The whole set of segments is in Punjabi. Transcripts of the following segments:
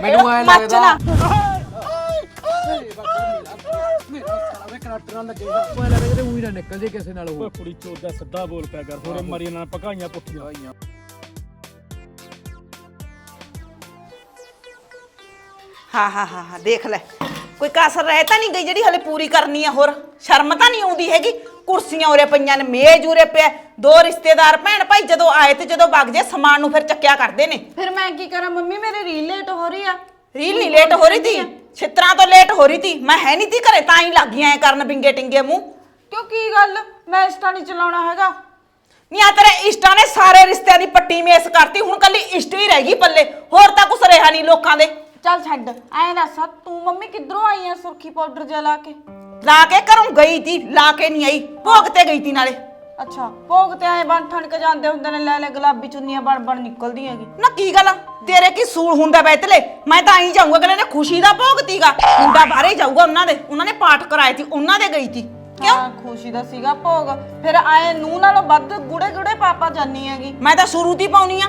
ਮੈਨੂੰ ਐਂ ਮੱਚ ਲੱਗਦਾ- ਨਾ ਮੇਰਾ ਸਾਰਾ ਕਰੈਕਟਰ ਨਾਲ ਲੱਗੇਗਾ ਉਹ ਐਂ ਲੱਗਦਾ। ਉਹੀ ਨਾ ਨਿਕਲ ਜੇ ਕਿਸੇ ਨਾਲ ਉਹ ਓਏ ਕੁੜੀ ਚੋਦਾ ਸਿੱਧਾ ਬੋਲ ਪਿਆ ਕਰ ਹੋਰੇ ਮਰੀ ਨਾਲ ਪਕਾਈਆਂ ਪੁੱਠੀਆਂ। ਹਾਂ ਹਾਂ ਹਾਂ ਹਾਂ ਦੇਖ ਲੈ। ਕੋਈ ਕਸਰ ਰਹਿ ਤਾਂ ਨਹੀਂ ਗਈ ਜਿਹੜੀ ਹਲੇ ਪੂਰੀ ਕਰਨੀ ਆ ਹੋਰ? ਸ਼ਰਮ ਤਾਂ ਨਹੀਂ ਆਉਂਦੀ ਹੈਗੀ? ਕੁਰਸੀਆਂ ਉਰੇ ਪਈਆਂ ਨੇ ਮੇਜ਼ ਉਰੇ ਪਿਆ ਦੋ ਰਿਸ਼ਤੇਦਾਰ ਭੈਣ ਭਾਈ ਜਦੋਂ ਆਏ ਤੇ ਜਦੋਂ ਵਗ ਜੇ ਸਮਾਨ ਨੂੰ ਫਿਰ ਚੱਕਿਆ ਕਰਦੇ ਨੇ। ਫਿਰ ਮੈਂ ਕੀ ਕਰਾਂ ਮੰਮੀ ਮੇਰੀ ਰੀਲ ਲੇਟ ਹੋ ਰਹੀ ਆ। ਰੀਲ ਨਹੀਂ ਲੇਟ ਹੋ ਰਹੀ ਤੀ। ਛਿੱਤਰਾਂ ਤੋਂ ਲੇਟ ਹੋ ਰਹੀ ਤੀ। ਮੈਂ ਹੈ ਨਹੀਂ ਤੀ ਘਰੇ ਤਾਂ ਹੀ ਲੱਗ ਗਈਆਂ ਐ ਕਰਨ ਬਿੰਗੇ ਟਿੰਗੇ ਮੂੰਹ। ਕਿਉਂ ਕੀ ਗੱਲ? ਮੈਂ ਇੰਸਟਾ ਨਹੀਂ ਚਲਾਉਣਾ ਹੈਗਾ। ਨਹੀਂ ਆ ਤੇਰੇ ਇਸ਼ਟਾਂ ਨੇ ਸਾਰੇ ਰਿਸ਼ਤਿਆਂ ਦੀ ਪੱਟੀ ਮੇਸ ਕਰਤੀ ਹੁਣ ਕੱਲੀ ਇਸ਼ਟ ਹੀ ਰਹਿ ਗਈ ਪੱਲੇ। ਹੋਰ ਤਾਂ ਕੁਛ ਰਿਹਾ ਨਹੀਂ ਲੋਕਾਂ ਦੇ। ਚੱਲ ਛੱਡ ਐਂ ਦੱਸ ਤੂੰ ਮੰਮੀ ਕਿੱਧਰੋਂ ਆਈ ਆ ਸੁਰਖੀ ਪਾਊਡਰ ਜਿਹਾ ਲਾ ਕੇ? ਲਾ ਕੇ ਘਰੋਂ ਗਈ ਤੀ ਲਾ ਕੇ ਨਹੀਂ ਆਈ ਭੋਗ ਤੇ ਗਈ ਤੀ ਨਾਲੇ। ਅੱਛਾ ਭੋਗ ਤੇ ਐਂ ਬਣ ਠਣ ਕੇ ਜਾਂਦੇ ਹੁੰਦੇ ਨੇ ਲੈ ਲੈ ਗੁਲਾਬੀ ਚੁੰਨੀਆਂ ਬਣ ਬਣ ਨਿਕਲਦੀਆਂ ਹੈਗੀ। ਨਾ ਕੀ ਗੱਲ ਆ? ਤੇਰੇ ਕੀ ਸੂਲ ਹੁੰਦਾ ਬੈਤਲੇ ਮੈਂ ਤਾਂ ਆਈ ਜਾਊਂਗਾ ਅਗਲੇ ਨੇ ਖੁਸ਼ੀ ਦਾ ਭੋਗ ਤੀਗਾ। ਮੁੰਡਾ ਬਾਹਰੇ ਜਾਊਗਾ ਉਹਨਾਂ ਦੇ ਉਹਨਾਂ ਨੇ ਪਾਠ ਕਰਾਏ ਤੀ ਉਹਨਾਂ ਦੇ ਗਈ ਤੀ। ਕਿਉਂ? ਹਾਂ ਖੁਸ਼ੀ ਦਾ ਸੀਗਾ ਭੋਗ। ਫਿਰ ਆਏ ਨੂੰ ਨਾਲੋਂ ਵੱਧ ਗੁੜੇ ਗੁੜੇ ਪਾਪਾ ਜਾਨੀ ਹੈਗੀ। ਮੈਂ ਤਾਂ ਸ਼ੁਰੂ ਦੀ ਪਾਉਣੀ ਆ।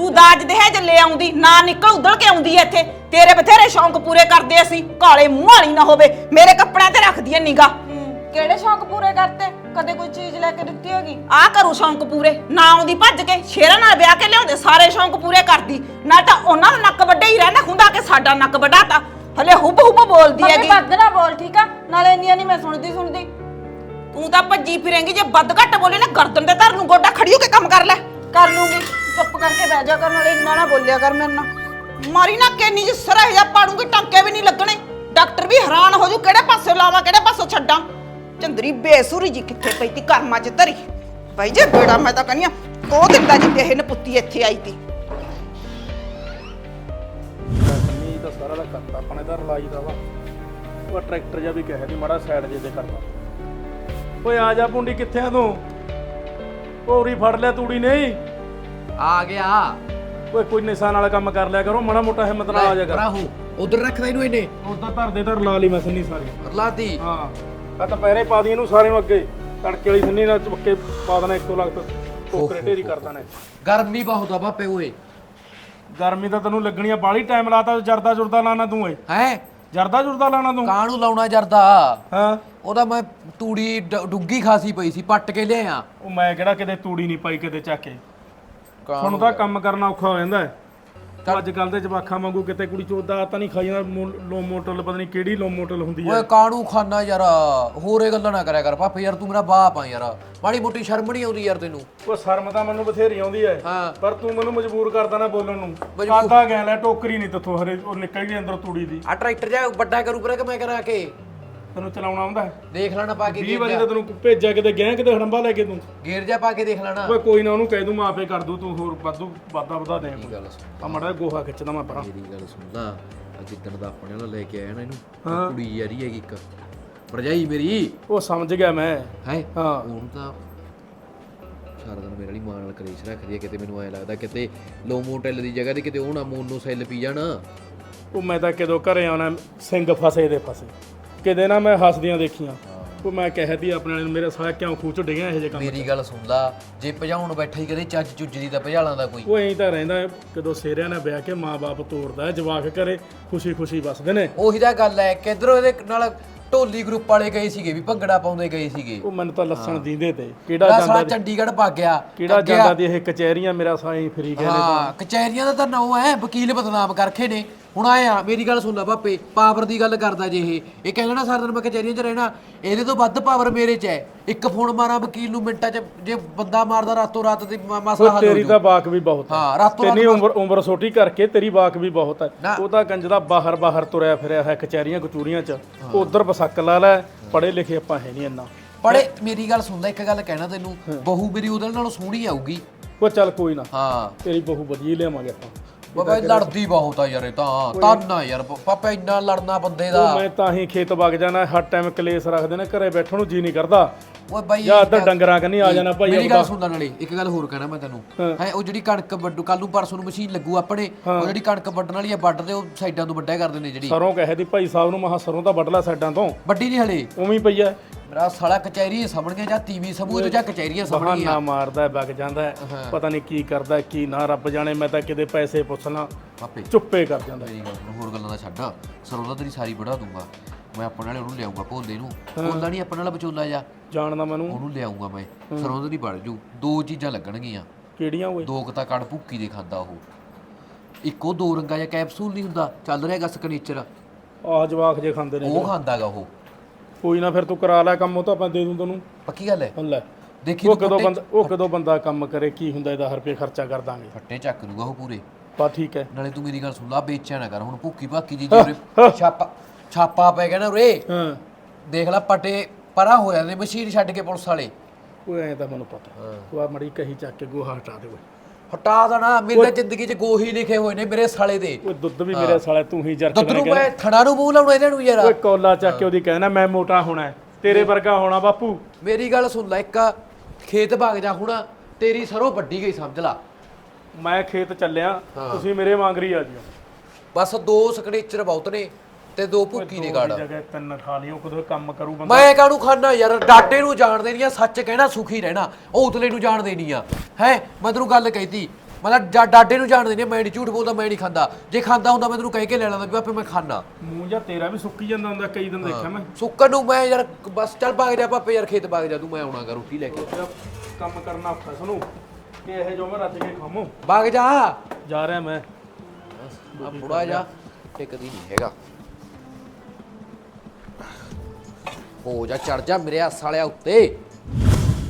ਤੂੰ ਦਾਜ ਦੇ ਜੇ ਲੈ ਆਉਂਦੀ ਨਾ ਨਿਕਲ ਉਧੜ ਕੇ ਆਉਂਦੀ ਐ ਇੱਥੇ। ਤੇਰੇ ਬਥੇਰੇ ਸ਼ੌਂਕ ਪੂਰੇ ਕਰਦੇ ਅਸੀਂ ਕਾਲੇ ਮੂੰਹ ਵਾਲੀ ਨਾ ਹੋਵੇ। ਮੇਰੇ ਕੱਪੜਿਆਂ ਤੇ ਰੱਖਦੀ ਐ ਨਿਗਾ ਹੂੰ, ਕਿਹੜੇ ਸ਼ੌਂਕ ਪੂਰੇ ਕਰਤੇ? ਕਦੇ ਕੋਈ ਚੀਜ਼ ਲੈ ਕੇ ਦਿੱਤੀ ਹੈਗੀ? ਆ ਕਰੂ ਸ਼ੌਂਕ ਪੂਰੇ। ਨਾ ਆਉਂਦੀ ਭੱਜ ਕੇ ਸ਼ੇਰਾਂ ਨਾਲ ਵਿਆਹ ਕੇ ਲਿਆਉਂਦੇ ਸਾਰੇ ਸ਼ੌਂਕ ਪੂਰੇ ਕਰਦੀ। ਨਾ ਤਾਂ ਉਹਨਾਂ ਦਾ ਨੱਕ ਵੱਡਾ ਹੀ ਰਹਿੰਦਾ ਹੁੰਦਾ ਕਿ ਸਾਡਾ ਨੱਕ ਵੱਡਾਤਾ ਹਲੇ ਹੁਬ ਹੁਬ ਬੋਲਦੀ ਮੰਮੀ ਹੈਗੀ। ਵੱਧ ਨਾ ਬੋਲ ਠੀਕ ਆ? ਨਾਲੇ ਇੰਨੀਆਂ ਨਹੀਂ ਮੈਂ ਸੁਣਦੀ ਸੁਣਦੀ। ਤੂੰ ਤਾਂ ਭੱਜੀ ਫਿਰੇਂਗੀ ਜੇ ਵੱਧ ਘੱਟ ਬੋਲੇ ਨਾ ਗਰਦਨ ਦੇ ਧਰ ਨੂੰ ਗੋਡਾ ਖੜੀ ਹੋ ਕੇ ਕੰਮ ਕਰ ਲੈ। ਕਰ ਲੂੰਗੀ। ਚੁੱਪ ਕਰਕੇ ਬਹਿ ਜਾ ਕਰ, ਨਾਲੇ ਇੰਨਾ ਨਾ ਬੋਲਿਆ ਕਰ ਮੇਰੇ ਨਾਲ। ਮਾਰੀ ਨਾ ਕੈਨੀ ਜਿ ਸਰਾ ਜਾ ਪਾੜੂਗੀ, ਟਾਂਕੇ ਵੀ ਨਹੀਂ ਲੱਗਣੇ। ਡਾਕਟਰ ਵੀ ਹੈਰਾਨ ਹੋ ਜੂ, ਕਿਹੜੇ ਪਾਸੇ ਲਾਵਾਂ, ਕਿਹੜੇ ਪਾਸੋਂ ਛੱਡਾਂ। ਚੰਦਰੀ ਬੇਸੁਰੀ ਜੀ ਕਿੱਥੇ ਪਈ ਤੀ, ਕਰਮਾਂ 'ਚ ਧਰੀ। ਭਾਈ ਜੇ ਬੇੜਾ ਮੈਂ ਤਾਂ ਕਹਿੰਦੀ ਆ ਕੋ ਦਿੰਦਾ ਜੀ ਦੇਹ ਨਪੁੱਤੀ ਇੱਥੇ ਆਈ ਤੀ। ਕੰਨੀ ਤਾਂ ਸਾਰਾ ਦਾ ਕਰਤਾ ਆਪਣੇ ਤਾਂ ਰਲਾਈ ਦਾ ਵਾ। ਉਹ ਟਰੈਕਟਰ ਜਿਹਾ ਵੀ ਕਹਿ ਦੀ ਮਾੜਾ ਸਾਈਡ ਜੇ ਤੇ ਕਰਦਾ ਓਏ ਆ ਜਾ ਪੁੰਡੀ, ਕਿੱਥੇ ਆ ਤੂੰ? ਪੌੜੀ ਫੜ ਲਿਆ ਤੂੜੀ ਨਹੀਂ। ਆ ਗਿਆ। ਓਏ ਕੋਈ ਨਿਸ਼ਾਨ ਵਾਲਾ ਕੰਮ ਕਰ ਲਿਆ ਕਰੋ ਮਾੜਾ ਮੋਟਾ ਹਿੰਮਤ ਨਾਲ ਆ ਜਾ ਕਰ। ਰਾਹੂ ਉਧਰ ਰੱਖਦਾ ਇਹਨੂੰ ਇਹਨੇ। ਉਦਾਂ ਧਰ ਦੇ ਧਰ ਲਾ ਲਈ ਮੈਂ ਸੰਨੀ ਸਾਰੀ। ਲਾਤੀ ਹਾਂ। ਆ ਤਾਂ ਪੈਰੇ ਪਾ ਦੀ ਇਹਨੂੰ ਸਾਰੇ ਨੂੰ ਅੱਗੇ। ਤੜਕੇ ਵਾਲੀ ਸੰਨੀ ਨਾਲ ਚੁੱਕੇ ਪਾ ਦੇਣਾ ਇੱਕੋ ਲਗਤ ਟੋਕਰੇ ਢੇਰੀ ਕਰ ਦੇਣਾ। ਗਰਮੀ ਬਹੁਤ ਆ ਬਾਪੇ ਓਏ। ਗਰਮੀ ਤਾਂ ਤੈਨੂੰ ਲੱਗਣੀ ਆ ਬਾਲੀ ਟਾਈਮ ਲਾਤਾ ਜਰਦਾ ਜੁਰਦਾ ਲਾਣਾ ਤੂੰ ਏ ਹੈ? ਜਰਦਾ ਜੁਰਦਾ ਲਾਣਾ ਤੂੰ। ਕਾਣੂ ਲਾਉਣਾ ਜਰਦਾ? ਹਾਂ। ਉਹਦਾ ਮੈਂ ਤੂੜੀ ਡ- ਡੁੱਗੀ ਖਾਸੀ ਪਈ ਸੀ ਪੱਟ ਕੇ ਲਿਆਇਆ। ਉਹ ਮੈਂ ਕਿਹੜਾ ਕਿਤੇ ਤੂੜੀ ਨਹੀਂ ਪਾਈ ਕਿਤੇ ਚੱਕ ਕੇ। ਤੁਹਾਨੂੰ ਤਾਂ ਕੰਮ ਕਰਨਾ ਔਖਾ ਹੋ ਜਾਂਦਾ ਹੈ। ਅੱਜ ਕੱਲ ਦੇ ਜਵਾਖਾਂ ਵਾਂਗੂ ਕਿਤੇ ਕੁੜੀ ਚੋਦਾ ਤਾਂ ਨਹੀਂ ਖਾਈ ਜਾਂਦਾ ਲੋ ਮੋਟਲ ਪਤਾ ਨਹੀਂ ਕਿਹੜੀ ਲੋ ਮੋਟਲ ਹੁੰਦੀ ਓਏ ਹੈ ਕਾਣੂ ਖਾਨਾ ਯਾਰ? ਹੋਰ ਇਹ ਗੱਲਾਂ ਨਾ ਕਰਿਆ ਕਰ ਪਾਪੇ ਯਾਰ ਤੂੰ ਮੇਰਾ ਬਾਪ ਆ ਯਾਰ। ਮਾੜੀ ਮੋਟੀ ਸ਼ਰਮ ਨਹੀਂ ਆਉਂਦੀ ਯਾਰ ਤੈਨੂੰ? ਉਹ ਸ਼ਰਮ ਤਾਂ ਮੈਨੂੰ ਬਥੇਰੀ ਆਉਂਦੀ ਹੈ ਹਾਂ। ਪਰ ਤੂੰ ਮੈਨੂੰ ਮਜਬੂਰ ਕਰਦਾ ਨਾ ਬੋਲਣ ਨੂੰ। ਕਾਦਾ ਗਿਆ ਲੈ ਟੋਕਰੀ ਨਹੀਂ ਤੇਥੋਂ ਹਰੇ ਉਹ ਨਿਕਲ ਗਈ ਅੰਦਰ ਤੂੜੀ ਦੀ। ਆ ਟਰੈਕਟਰ ਜਾ ਵੱਡਾ ਕਰੂ ਪਰ ਕਿ ਮੈਂ ਕਰਾਂ ਕੇ? ਤੈਨੂੰ ਚਲਾਉਣਾ ਆਉਂਦਾ ਹੈ। ਦੇਖ ਲੈਣਾ ਪਾ ਕੇ 20 ਗੇਰ ਵਜੇ ਜਾ ਤਾਂ ਤੈਨੂੰ ਭੇਜਿਆ ਕਿਤੇ ਗਿਆ ਕਿਤੇ ਹੜੰਬਾ ਲੈ ਕੇ ਤੂੰ। ਗੇਰ ਜਾ ਪਾ ਕੇ ਦੇਖ ਲੈਣਾ। ਓਏ ਕੋਈ ਨਾ ਉਹਨੂੰ ਕਹਿ ਦੂੰ ਮੈਂ ਆਪੇ ਕਰ ਦੂੰ ਤੂੰ ਹੋਰ ਵਾਧੂ ਵਾਧਾ ਵਧਾ ਦੇ। ਗੱਲ ਸੁਣ ਆ ਮੜਾ ਗੋਹਾ ਖਿੱਚਦਾ ਮੈਂ ਪਰਾਂ ਮੇਰੀ ਗੱਲ ਸੁਣ ਲਾ। ਆ ਜਿੱਦਣ ਦਾ ਆਪਣੇ ਨਾਲ ਲੈ ਕੇ ਆਇਆ ਨਾ ਇਹਨੂੰ ਕੁੜੀ ਯਾਰੀ ਹੈਗੀ ਇੱਕ। ਭਰਜਾਈ ਮੇਰੀ। ਉਹ ਸਮਝ ਗਿਆ ਮੈਂ। ਹੈ? ਹਾਂ। ਉਹਨੂੰ ਤਾਂ ਸਾਰਾ ਦਿਨ ਮੇਰੇ ਵਾਲੀ ਮਾਂ ਨਾਲ ਕਲੇਸ਼ ਰੱਖਦੀ ਹੈ ਕਿਤੇ ਮੈਨੂੰ ਐ ਲੱਗਦਾ ਕਿਤੇ ਲੋ ਮੋਟਲ ਦੀ ਜਗ੍ਹਾ ਤੇ ਕਿਤੇ ਉਹ ਨਾ ਮੋਨੋ ਸੈੱਲ ਪੀ ਜਾਣ। ਉਹ ਮੈਂ ਤਾਂ ਕਦੋਂ ਘਰੇ ਆਉਣਾ ਸਿੰਘ ਫਸੇ ਦੇ ਫਸੇ। ਕਿਤੇ ਨਾ ਮੈਂ ਹੱਸਦੀਆਂ ਦੇਖੀਆਂ। ਉਹ ਮੈਂ ਕਹਿਦੀ ਆਪਣੇ ਵਾਲੇ ਨੂੰ ਮੇਰੇ ਸਾਲਾ ਕਿਉਂ ਖੂਚ ਡਿਗਿਆ ਇਹੋ ਜਿਹੇ ਕੰਮ ਮੇਰੀ ਗੱਲ ਸੁਣ ਲਾ। ਜੇ ਭਜਾਉਣ ਬੈਠਾ ਹੀ ਕਦੇ ਚੱਜ ਚੁੱਜਦੀ ਤਾਂ ਭਜਾਲਾਂ ਦਾ ਕੋਈ। ਉਹ ਐਂ ਤਾਂ ਰਹਿੰਦਾ ਹੈ, ਕਦੋਂ ਸੇਰਿਆਂ ਨਾਲ ਵਿਆਹ ਕੇ ਮਾਂ-ਬਾਪ ਤੋਰਦਾ ਹੈ, ਜਵਾਕ ਘਰੇ ਖੁਸ਼ੀ-ਖੁਸ਼ੀ ਵਸਦੇ ਨੇ। ਉਹੀ ਤਾਂ ਗੱਲ ਹੈ ਕਿਧਰੋਂ ਇਹਦੇ ਨਾਲ ਢੋਲੀ ਗਰੁੱਪ ਵਾਲੇ ਗਏ ਸੀਗੇ ਵੀ ਭੰਗੜਾ ਪਾਉਂਦੇ ਗਏ ਸੀਗੇ। ਉਹ ਮੈਨੂੰ ਤਾਂ ਲੱਸਣ ਦੀਂਦੇ ਤੇ ਕਿਹੜਾ ਜਾਂਦਾ ਸਾਲਾ ਚੰਡੀਗੜ੍ਹ ਭੱਗ ਗਿਆ ਕਿਹੜਾ ਅੱਗੇ ਜਾਂਦਾ ਦੀ ਇਹ ਕਚਹਿਰੀਆਂ ਮੇਰਾ ਸਾਈਂ ਫਰੀ ਗਏ ਨੇ ਹਾਂ ਕਚਹਿਰੀਆਂ ਦਾ ਤਾਂ ਨਾਂ ਹੈ ਵਕੀਲ ਬਦਨਾਮ ਕਰਖੇ ਨੇ। ਹੁਣ ਆਇਆ ਮੇਰੀ ਗੱਲ ਸੁਣ ਲੈ ਪਾਵਰ ਦੀ ਗੱਲ ਕਰਦਾ ਜੇ ਇਹ। ਇਹ ਕਹਿੰਦਾ ਨਾ ਸਾਰਾ ਦਿਨ ਮੈਂ ਕਚਹਿਰੀਆਂ 'ਚ ਰਹਿਣਾ ਇਹਦੇ ਤੋਂ ਵੱਧ ਪਾਵਰ ਮੇਰੇ 'ਚ ਹੈ। ਇੱਕ ਫੋਨ ਮਾਰਾਂ ਵਕੀਲ ਨੂੰ ਮਿੰਟਾਂ 'ਚ ਜੇ ਬੰਦਾ ਮਾਰਦਾ ਰਾਤੋਂ ਰਾਤ ਤੇ ਮ- ਮਸਲਾ ਹੱਲ ਹੋ ਤੇਰੀ ਜਾਊ। ਤਾਂ ਬਾਕ ਵੀ ਬਹੁਤ ਹੈ। ਹਾਂ ਰਾਤੋਂ ਰਾਤ ਤੇਰੀ ਉਮਰ ਉਮਰ ਛੋਟੀ ਕਰਕੇ ਤੇਰੀ ਬਾਕ ਵੀ ਬਹੁਤ ਹੈ। ਨਾ। ਉਹ ਤਾਂ ਕੰਜ ਦਾ ਬਾਹਰ ਬਾਹਰ ਤੁਰਿਆ ਫਿਰਿਆ ਹੈ ਕਚਹਿਰੀਆਂ ਕਚੂਰੀਆਂ 'ਚ। ਉਧਰ ਬਸਕ ਲਾ ਲੈ ਪੜੇ ਲਿਖੇ ਆਪਾਂ ਹੈ ਨਹੀਂ ਇੰਨਾ। ਪੜੇ ਮੇਰੀ ਗੱਲ ਸੁਣ ਲੈ ਇੱਕ ਗੱਲ ਕਹਿਣਾ ਤੈਨੂੰ। ਬਹੂ ਮੇਰੀ ਉਹਦੇ ਨਾਲੋਂ ਸੋਹਣੀ ਆਊਗੀ। ਉਹ ਚੱਲ ਕੋਈ ਨਾ। ਹਾਂ। ਤੇਰੀ ਬਹੂ ਵਧੀਆ ਹੀ ਲਿਆਵਾਂਗੇ ਆਪਾਂ। ਬਾਬਾ ਇਹ ਲੜਦੀ ਬਹੁਤ ਆ ਯਾਰ ਇਹ ਤਾਂ। ਤਾਨਾ ਯਾਰ। ਪਾਪਾ ਇੰਨਾ ਲੜਨਾ ਬੰਦੇ ਦਾ। ਮੈਂ ਤਾਂ ਹੀ ਖੇਤ ਵਗ ਜਾਣਾ ਹਰ ਟਾਈਮ ਕਲੇਸ਼ ਰੱਖਦੇ ਨੇ ਘਰੇ ਬੈਠਣ ਨੂੰ ਜੀ ਨਹੀਂ ਕਰਦਾ। ਓਏ ਬਾਈ ਜਾਂ ਅੱਧਾ ਡੰਗਰਾਂ ਕੰਨੀ ਆ ਜਾਣਾ ਭਾਈ ਮੇਰੀ ਗੱਲ ਸੁਣਨ ਵਾਲੀ ਇੱਕ ਗੱਲ ਹੋਰ ਕਹਿਣਾ ਮੈਂ ਤੈਨੂੰ। ਹਾਂ। ਉਹ ਜਿਹੜੀ ਕਣਕ ਵੱਡੂ ਕੱਲ ਨੂੰ ਪਰਸੋਂ ਨੂੰ ਮਸ਼ੀਨ ਲੱਗੂ ਆਪਣੇ ਉਹ ਜਿਹੜੀ ਕਣਕ ਵੱਢਣ ਵਾਲੀ ਆ ਵੱਢਦੇ ਉਹ ਸਾਈਡਾਂ ਤੋਂ ਵੱਢਿਆ ਕਰਦੇ ਨੇ ਜਿਹੜੀ। ਸਰੋਂ ਕਹੇ ਦੀ ਭਾਈ ਸਾਹਿਬ ਨੂੰ ਮਹਾ ਸਰੋਂ ਤਾਂ ਵੱਢ ਲੈ ਸਾਈਡਾਂ ਤੋਂ। ਵੱਡੀ ਨਹੀਂ ਹਲੇ। ਉਵੇਂ ਹੀ ਪਈ ਐ ਮੇਰਾ ਸਾਲਾ ਕਚਹਿਰੀ ਸਾਹਮਣੇ ਜਾਂ ਤੀਵੀਂ ਸਮੂਹ ਤੇ ਜਾਂ ਕਚਹਿਰੀਆਂ ਸਾਹਮਣੇ ਬਹਾਨਾ ਮਾਰਦਾ ਹੈ, ਵਗ ਜਾਂਦਾ ਹੈ। ਪਤਾ ਨਹੀਂ ਕੀ ਕਰਦਾ ਹੈ, ਕੀ ਨਾ ਰੱਬ ਜਾਣੇ ਮੈਂ ਤਾਂ ਕਿਤੇ ਪੈਸੇ ਪੁੱਛਣਾ ਪਾਪੇ ਚੁੱਪੇ ਕਰ ਜਾਂਦਾ। ਹੈ। ਮੇਰੀ ਗੱਲ ਹੋਰ ਗੱਲਾਂ ਦਾ ਛੱਡ। ਸਰੋਂ ਤੇਰੀ ਸਾਰੀ ਵੜਾ ਦੂੰਗਾ। ਮੈਂ ਆਪਣੇ ਨਾਲੇ ਉਹਨੂੰ ਲਿਆਉਂਗਾ ਭੋਲੇ ਨੂੰ। ਭੋਲਾ ਨਹੀਂ ਆਪਣੇ ਨਾਲ ਵਿਚੋਲਾ ਜਾ ਜਾਣਦਾ ਮੈਨੂੰ। ਉਹਨੂੰ ਲਿਆਉਂਗਾ ਮੈਂ। ਸਰੋਂ ਦੀ ਬੜ ਜੂ। ਦੋ ਚੀਜ਼ਾਂ ਲੱਗਣਗੀਆਂ। ਕਿਹੜੀਆਂ ਓਏ? ਦੋ ਕੁ ਤਾਂ ਕੜ ਭੁੱਕੀ ਦੇ ਖਾਂਦਾ ਉਹ। ਇੱਕੋ ਦੋ ਰੰਗਾ ਜਾਂ ਕੈਪਸੂਲ ਨਹੀਂ ਹੁੰਦਾ। ਚੱਲ ਰਿਹਾ ਗਾ ਸਕਨੇਚਰ ਆਹ ਜਵਾਕ ਜੇ ਖਾਂਦੇ ਨੇ ਉਹ ਖਾਂਦਾਗਾ ਉਹ। ਕੋਈ ਨਾ ਫਿਰ ਤੂੰ ਕਰਾ ਲੈ ਕੰਮ ਉਹ ਤਾਂ ਆਪਾਂ ਦੇ ਦੂੰ ਤੈਨੂੰ। ਪੱਕੀ ਗੱਲ ਹੈ? ਹੁਣ ਲੈ ਦੇਖੀ ਉਹ ਕਦੋਂ ਬੰਦਾ ਉਹ ਕਦੋਂ ਬੰਦਾ ਕੰਮ ਕਰੇ ਕੀ ਹੁੰਦਾ ਇਹਦਾ ਰੁਪਏ ਖਰਚਾ ਕਰ ਦਾਂਗੇ। ਫੱਟੇ ਚੱਕ ਲੂਗਾ ਉਹ ਪੂਰੇ। ਬਾ ਠੀਕ ਹੈ। ਨਾਲੇ ਤੂੰ ਮੇਰੀ ਗੱਲ ਸੁਣ ਲਾ ਵੇਚਿਆ ਨਾ ਕਰ ਹੁਣ ਭੁੱਕੀ ਭਾਕੀ ਜੀ ਜੇ ਛਾਪਾ ਛਾਪਾ ਪੈ ਗਿਆ ਨਾ ਉਰੇ। ਹਾਂ। ਦੇਖ ਲੈ ਪਟੇ ਪਰਾਂ ਹੋ ਜਾਂਦੇ ਮਸ਼ੀਨ ਛੱਡ ਕੇ ਪੁਲਿਸ ਵਾਲੇ। ਓਏ ਐ ਤਾਂ ਮੈਨੂੰ ਪਤਾ। ਆ ਮੜੀ ਕਹੀ ਚੱਕ ਕੇ ਗੋਹਾ ਹਟਾ ਦੇ ਓਏ। ਹਟਾ ਦੇਣਾ ਮੇਰੀ ਜ਼ਿੰਦਗੀ 'ਚ ਗੋਹੀ ਲਿਖੇ ਹੋਏ ਨੇ ਮੇਰੇ ਸਾਲੇ ਦੇ। ਓਏ ਦੁੱਧ ਵੀ ਮੇਰੇ ਸਾਲੇ ਤੂੰ ਹੀ ਜਰਕ ਦੁੱਧ ਨੂੰ ਮੈਂ ਥਣਾ ਨੂੰ ਮੂੰਹ ਲਾਉਣਾ ਇਹਨਾਂ ਨੂੰ ਯਾਰ। ਓਏ ਕੋਲਾ ਚੱਕ ਕੇ ਉਹਦੀ ਕਹਿਣਾ ਮੈਂ ਮੋਟਾ ਹੋਣਾ ਤੇਰੇ ਵਰਗਾ ਹੋਣਾ ਬਾਪੂ। ਮੇਰੀ ਗੱਲ ਸੁਣ ਲੈ ਇੱਕ ਖੇਤ ਭਾਗ ਜਾ ਹੁਣ ਤੇਰੀ ਸਰੋਂ ਵੱਡੀ ਗਈ ਸਮਝ ਲਾ। ਮੈਂ ਖੇਤ ਚੱਲਿਆ ਤੁਸੀਂ ਮੇਰੇ ਵਾਂਗਰੀ ਆ ਜਿਓ ਬਸ ਦੋ ਸਕਨੇਚਰ ਬਹੁਤ ਨੇ। ਤੇ ਦੋ ਭੁੱਕੀ ਦੇ ਗਾੜ ਜਗ੍ਹਾ ਤਿੰਨ ਖਾ ਲਿਓ ਕਦੋਂ ਕੰਮ ਕਰੂ ਬੰਦਾ? ਮੈਂ ਕਾਹਨੂੰ ਖਾਣਾ ਯਾਰ? ਡਾਡੇ ਨੂੰ ਜਾਣ ਦੇਣੀ ਆ ਸੱਚ ਕਹਿਣਾ ਸੁਖੀ ਰਹਿਣਾ। ਉਹ ਉਤਲੇ ਨੂੰ ਜਾਣ ਦੇਣੀ ਆ। ਹੈ? ਮੈਂ ਤੈਨੂੰ ਗੱਲ ਕਹੀਤੀ। ਮਤਲਬ ਡਾਡੇ ਨੂੰ ਜਾਣ ਦੇਣੀ ਆ ਮੈਂ ਨਹੀਂ ਝੂਠ ਬੋਲਦਾ ਮੈਂ ਨਹੀਂ ਖਾਂਦਾ। ਜੇ ਖਾਂਦਾ ਹੁੰਦਾ ਮੈਂ ਤੈਨੂੰ ਕਹਿ ਕੇ ਲੈ ਲੈਂਦਾ ਵੀ ਆਪੇ ਮੈਂ ਖਾਣਾ ਮੂੰਹ ਜਾਂ ਤੇਰਾ ਵੀ ਸੁੱਕੀ ਜਾਂਦਾ ਹੁੰਦਾ ਕਈ ਦਿਨ ਦੇਖਿਆ ਮੈਂ। ਸੁੱਕਣ ਨੂੰ ਮੈਂ ਯਾਰ ਬਸ ਚੱਲ ਭਾਗ ਜਾ ਪਾਪੇ ਯਾਰ ਖੇਤ ਭਾਗ ਜਾ ਤੂੰ ਮੈਂ ਆਉਣਾਗਾ ਰੋਟੀ ਲੈ ਕੇ। ਕੰਮ ਕਰਨਾ ਔਖਾ ਸੁਣੋ। ਕਿ ਇਹ ਜੋ ਮੈਂ ਰੱਜ ਕੇ ਖਾਮੋ ਭਾਗ ਜਾ। ਜਾ ਰਿਹਾ ਮੈਂ। ਆ ਬੁੜਾ ਜਾ ਇੱਕ ਦੀ ਨਹੀਂ ਹੈਗਾ। ਹੋ ਜਾ ਚੜ ਜਾ ਮੇਰੇ ਹੱਸ ਵਾਲਿਆ ਉੱਤੇ।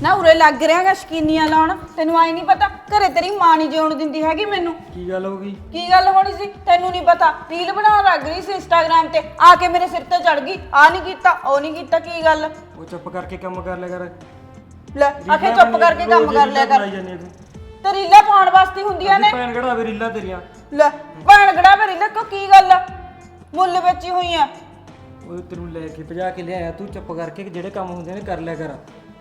ਨਾ ਉਰੇ ਲੱਗ ਰਿਹਾਗਾ ਸ਼ਕੀਨੀਆਂ ਲਾਉਣ ਤੈਨੂੰ ਆਈ ਨਹੀਂ ਪਤਾ ਘਰੇ ਤੇਰੀ ਮਾਂ ਨਹੀਂ ਜਿਉਣ ਦਿੰਦੀ ਹੈਗੀ ਮੈਨੂੰ। ਕੀ ਗੱਲ ਹੋ ਗਈ? ਕੀ ਗੱਲ ਹੋਣੀ ਸੀ? ਤੈਨੂੰ ਨਹੀਂ ਪਤਾ ਰੀਲ ਬਣਾਉਣ ਲੱਗ ਰਹੀ ਸੀ ਇੰਸਟਾਗ੍ਰam ਤੇ ਆ ਕੇ ਮੇਰੇ ਸਿਰ ਤੇ ਚੜ ਗਈ ਆ ਨਹੀਂ ਕੀਤਾ ਉਹ ਨਹੀਂ ਕੀਤਾ ਕੀ ਗੱਲ? ਉਹ ਚੁੱਪ ਕਰਕੇ ਕੰਮ ਕਰ ਲਿਆ ਕਰ। ਲੈ ਆਖੇ ਚੁੱਪ ਕਰਕੇ ਕੰਮ ਕਰ ਲਿਆ ਕਰ। ਤੂੰ। ਰੀਲਾਂ ਪਾਉਣ ਵਾਸਤੇ ਹੁੰਦੀਆਂ ਨੇ। ਭੈਣ ਕਿਹੜਾ ਵੇ ਰੀਲਾਂ ਤੇਰੀਆਂ? ਲੈ ਭੈਣ ਗੜਾ ਮੇਰੀ ਲੈ ਕੋ ਕੀ ਗੱਲ ਆ? ਮੁੱਲ ਵੇਚੀ ਹੋਈ ਆ। ਉਹ ਤੈਨੂੰ ਲੈ ਕੇ ਭਜਾ ਕੇ ਲਿਆਇਆ ਤੂੰ ਚੁੱਪ ਕਰਕੇ ਜਿਹੜੇ ਕੰਮ ਹੁੰਦੇ ਨੇ ਕਰ ਲਿਆ ਕਰ।